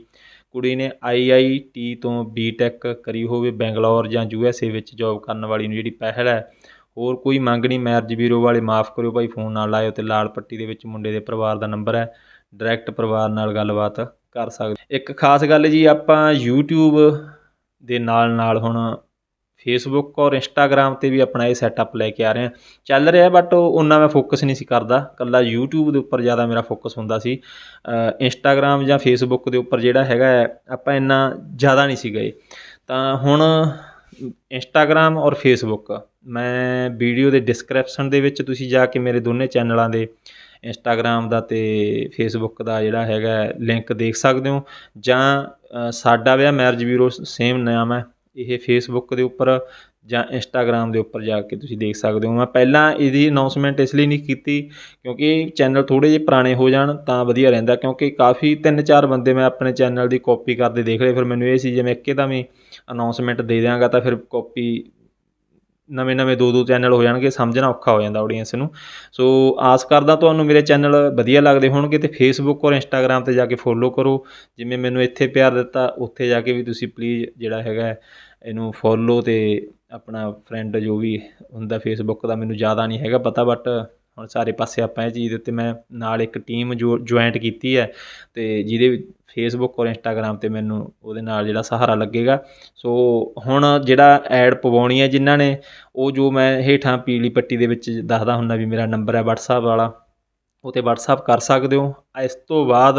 ਕੁੜੀ ਨੇ ਆਈ ਆਈ ਟੀ ਤੋਂ ਬੀਟੈਕ ਕਰੀ ਹੋਵੇ ਬੈਂਗਲੌਰ ਜਾਂ ਯੂ ਐਸ ਏ ਵਿੱਚ ਜੌਬ ਕਰਨ ਵਾਲੀ ਨੂੰ ਜਿਹੜੀ ਪਹਿਲ ਹੈ, ਹੋਰ ਕੋਈ ਮੰਗ ਨਹੀਂ ਮੈਰਿਜ ਬਿਊਰੋ ਵਾਲੇ ਮਾਫ ਕਰਿਓ ਭਾਈ ਫੋਨ ਨਾ ਲਾਇਓ ਤੇ ਲਾਲ ਪੱਟੀ ਦੇ ਵਿੱਚ ਮੁੰਡੇ ਦੇ ਪਰਿਵਾਰ ਦਾ ਨੰਬਰ ਹੈ ਡਾਇਰੈਕਟ ਪਰਿਵਾਰ ਨਾਲ ਗੱਲਬਾਤ ਕਰ ਸਕਦੇ। ਇੱਕ ਖਾਸ ਗੱਲ ਜੀ, ਆਪਾਂ YouTube ਦੇ ਨਾਲ ਨਾਲ ਹੁਣ ਫੇਸਬੁੱਕ ਔਰ ਇੰਸਟਾਗ੍ਰਾਮ ਤੇ ਵੀ ਆਪਣਾ ਇਹ ਸੈਟਅਪ ਲੈ ਕੇ ਆ ਰਹੇ ਹਾਂ। ਚੱਲ ਰਿਹਾ ਬਟ ਉਹ ਉਹਨਾਂ ਮੈਂ ਫੋਕਸ ਨਹੀਂ ਸੀ ਕਰਦਾ। ਕੱਲਾ YouTube ਦੇ ਉੱਪਰ ਜ਼ਿਆਦਾ ਮੇਰਾ ਫੋਕਸ ਹੁੰਦਾ ਸੀ। ਇੰਸਟਾਗ੍ਰਾਮ ਜਾਂ ਫੇਸਬੁੱਕ ਦੇ ਉੱਪਰ ਜਿਹੜਾ ਹੈਗਾ ਆਪਾਂ ਇੰਨਾ ਜ਼ਿਆਦਾ ਨਹੀਂ ਸੀ ਗਏ। ਤਾਂ ਹੁਣ ਇੰਸਟਾਗ੍ਰਾਮ ਔਰ ਫੇਸਬੁੱਕ ਮੈਂ ਵੀਡੀਓ ਦੇ ਡਿਸਕ੍ਰਿਪਸ਼ਨ ਦੇ ਵਿੱਚ ਤੁਸੀਂ ਜਾ ਕੇ ਮੇਰੇ ਦੋਨੇ ਚੈਨਲਾਂ ਦੇ ਇੰਸਟਾਗ੍ਰਾਮ ਦਾ ਤੇ ਫੇਸਬੁੱਕ ਦਾ ਜਿਹੜਾ ਹੈਗਾ ਲਿੰਕ ਦੇਖ ਸਕਦੇ ਹੋ। ਜਾਂ ਅ, ਸਾਡਾ ਵਿਆਹ ਮੈਰਿਜ ਬਿਊਰੋ ਸੇਮ ਨਾਮ ਹੈ। ਇਹ ਫੇਸਬੁੱਕ ਦੇ ਉੱਪਰ ਜਾਂ ਇੰਸਟਾਗ੍ਰਾਮ ਦੇ ਉੱਪਰ ਜਾ ਕੇ ਤੁਸੀਂ ਦੇਖ ਸਕਦੇ ਹੋ। ਮੈਂ ਪਹਿਲਾਂ ਇਹਦੀ ਅਨਾਉਂਸਮੈਂਟ ਇਸ ਲਈ ਨਹੀਂ ਕੀਤੀ ਕਿਉਂਕਿ ਚੈਨਲ ਥੋੜੇ ਜਿਹੇ ਪੁਰਾਣੇ ਹੋ ਜਾਣ ਤਾਂ ਵਧੀਆ ਰਹਿੰਦਾ ਕਿਉਂਕਿ ਕਾਫੀ ਤਿੰਨ ਚਾਰ ਬੰਦੇ ਮੈਂ ਆਪਣੇ ਚੈਨਲ ਦੀ ਕਾਪੀ ਕਰਦੇ ਦੇਖ ਲਏ। ਫਿਰ ਮੈਨੂੰ ਇਹ ਸੀ ਜੇ ਮੈਂ ਇੱਕੇ ਦਾ ਵੀ ਅਨਾਉਂਸਮੈਂਟ ਦੇ ਦਿਆਂਗਾ ਤਾਂ ਫਿਰ ਕਾਪੀ ਨਵੇਂ ਨਵੇਂ ਦੋ ਦੋ ਚੈਨਲ ਹੋ ਜਾਣਗੇ, ਸਮਝਣਾ ਔਖਾ ਹੋ ਜਾਂਦਾ ਆਡੀਅנס ਨੂੰ। ਸੋ ਆਸ ਕਰਦਾ ਤੁਹਾਨੂੰ ਮੇਰੇ ਚੈਨਲ ਵਧੀਆ ਲੱਗਦੇ ਹੋਣਗੇ ਤੇ ਫੇਸਬੁੱਕ ਔਰ ਇੰਸਟਾਗ੍ਰਾਮ ਤੇ ਜਾ ਕੇ ਫੋਲੋ ਕਰੋ। ਜਿਵੇਂ ਮੈਨੂੰ ਇੱਥੇ ਪਿਆਰ ਦਿੱਤਾ, ਉੱਥੇ ਜਾ ਕੇ ਵੀ ਤੁਸੀਂ ਪਲੀਜ਼ ਜਿਹੜਾ ਹੈਗਾ ਇਹਨੂੰ ਫੋਲੋ ਤੇ ਆਪਣਾ ਫਰੈਂਡ ਜੋ ਵੀ ਹੁੰਦਾ ਫੇਸਬੁੱਕ ਦਾ ਮੈਨੂੰ ਜ਼ਿਆਦਾ ਨਹੀਂ ਹੈਗਾ ਪਤਾ ਬਟ ਹੁਣ ਸਾਰੇ ਪਾਸੇ ਆਪਾਂ ਇਹ ਚੀਜ਼ ਦੇ ਉੱਤੇ ਮੈਂ ਨਾਲ ਇੱਕ ਟੀਮ ਜੋ ਜੁਆਇੰਟ ਕੀਤੀ ਹੈ ਅਤੇ ਜਿਹਦੇ ਫੇਸਬੁੱਕ ਔਰ ਇੰਸਟਾਗ੍ਰਾਮ ਤੇ ਮੈਨੂੰ ਉਹਦੇ ਨਾਲ ਜਿਹੜਾ ਸਹਾਰਾ ਲੱਗੇਗਾ। ਸੋ ਹੁਣ ਜਿਹੜਾ ਐਡ ਪਵਾਉਣੀ ਹੈ ਜਿਨ੍ਹਾਂ ਨੇ, ਉਹ ਜੋ ਮੈਂ ਹੇਠਾਂ ਪੀਲੀ ਪੱਟੀ ਦੇ ਵਿੱਚ ਦੱਸਦਾ ਹੁੰਦਾ ਵੀ ਮੇਰਾ ਨੰਬਰ ਹੈ ਵਟਸਐਪ ਵਾਲਾ, ਉਹ 'ਤੇ ਵਟਸਐਪ ਕਰ ਸਕਦੇ ਹੋ। ਇਸ ਤੋਂ ਬਾਅਦ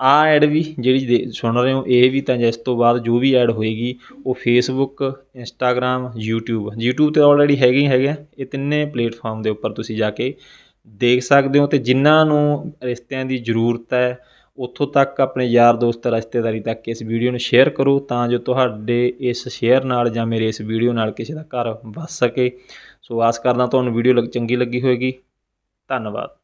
ਆਹ ਐਡ ਵੀ ਜਿਹੜੀ ਦੇ- ਸੁਣ ਰਹੇ ਹੋ, ਇਹ ਵੀ ਤਾਂ ਇਸ ਤੋਂ ਬਾਅਦ ਜੋ ਵੀ ਐਡ ਹੋਏਗੀ, ਉਹ ਫੇਸਬੁੱਕ ਇੰਸਟਾਗ੍ਰਾਮ ਯੂਟਿਊਬ ਯੂਟਿਊਬ ਤੇ ਆਲਰੇਡੀ ਹੈਗੇ ਹੀ ਹੈਗੇ ਆ। ਇਹ ਤਿੰਨੇ ਪਲੇਟਫਾਰਮ ਦੇ ਉੱਪਰ ਤੁਸੀਂ ਜਾ ਕੇ ਦੇਖ ਸਕਦੇ ਹੋ ਤੇ ਜਿਨ੍ਹਾਂ ਨੂੰ ਰਿਸ਼ਤਿਆਂ ਦੀ ਜ਼ਰੂਰਤ ਹੈ, ਉੱਥੋਂ ਤੱਕ ਆਪਣੇ ਯਾਰ ਦੋਸਤ ਰਿਸ਼ਤੇਦਾਰੀ ਤੱਕ ਇਸ ਵੀਡੀਓ ਨੂੰ ਸ਼ੇਅਰ ਕਰੋ ਤਾਂ ਜੋ ਤੁਹਾਡੇ ਇਸ ਸ਼ੇਅਰ ਨਾਲ ਜਾਂ ਮੇਰੇ ਇਸ ਵੀਡੀਓ ਨਾਲ ਕਿਸੇ ਦਾ ਘਰ ਵਸ ਸਕੇ। ਸੋ ਆਸ ਕਰਦਾ ਤੁਹਾਨੂੰ ਵੀਡੀਓ ਲੱਗ ਚੰਗੀ ਲੱਗੀ ਹੋਵੇਗੀ ਧੰਨਵਾਦ।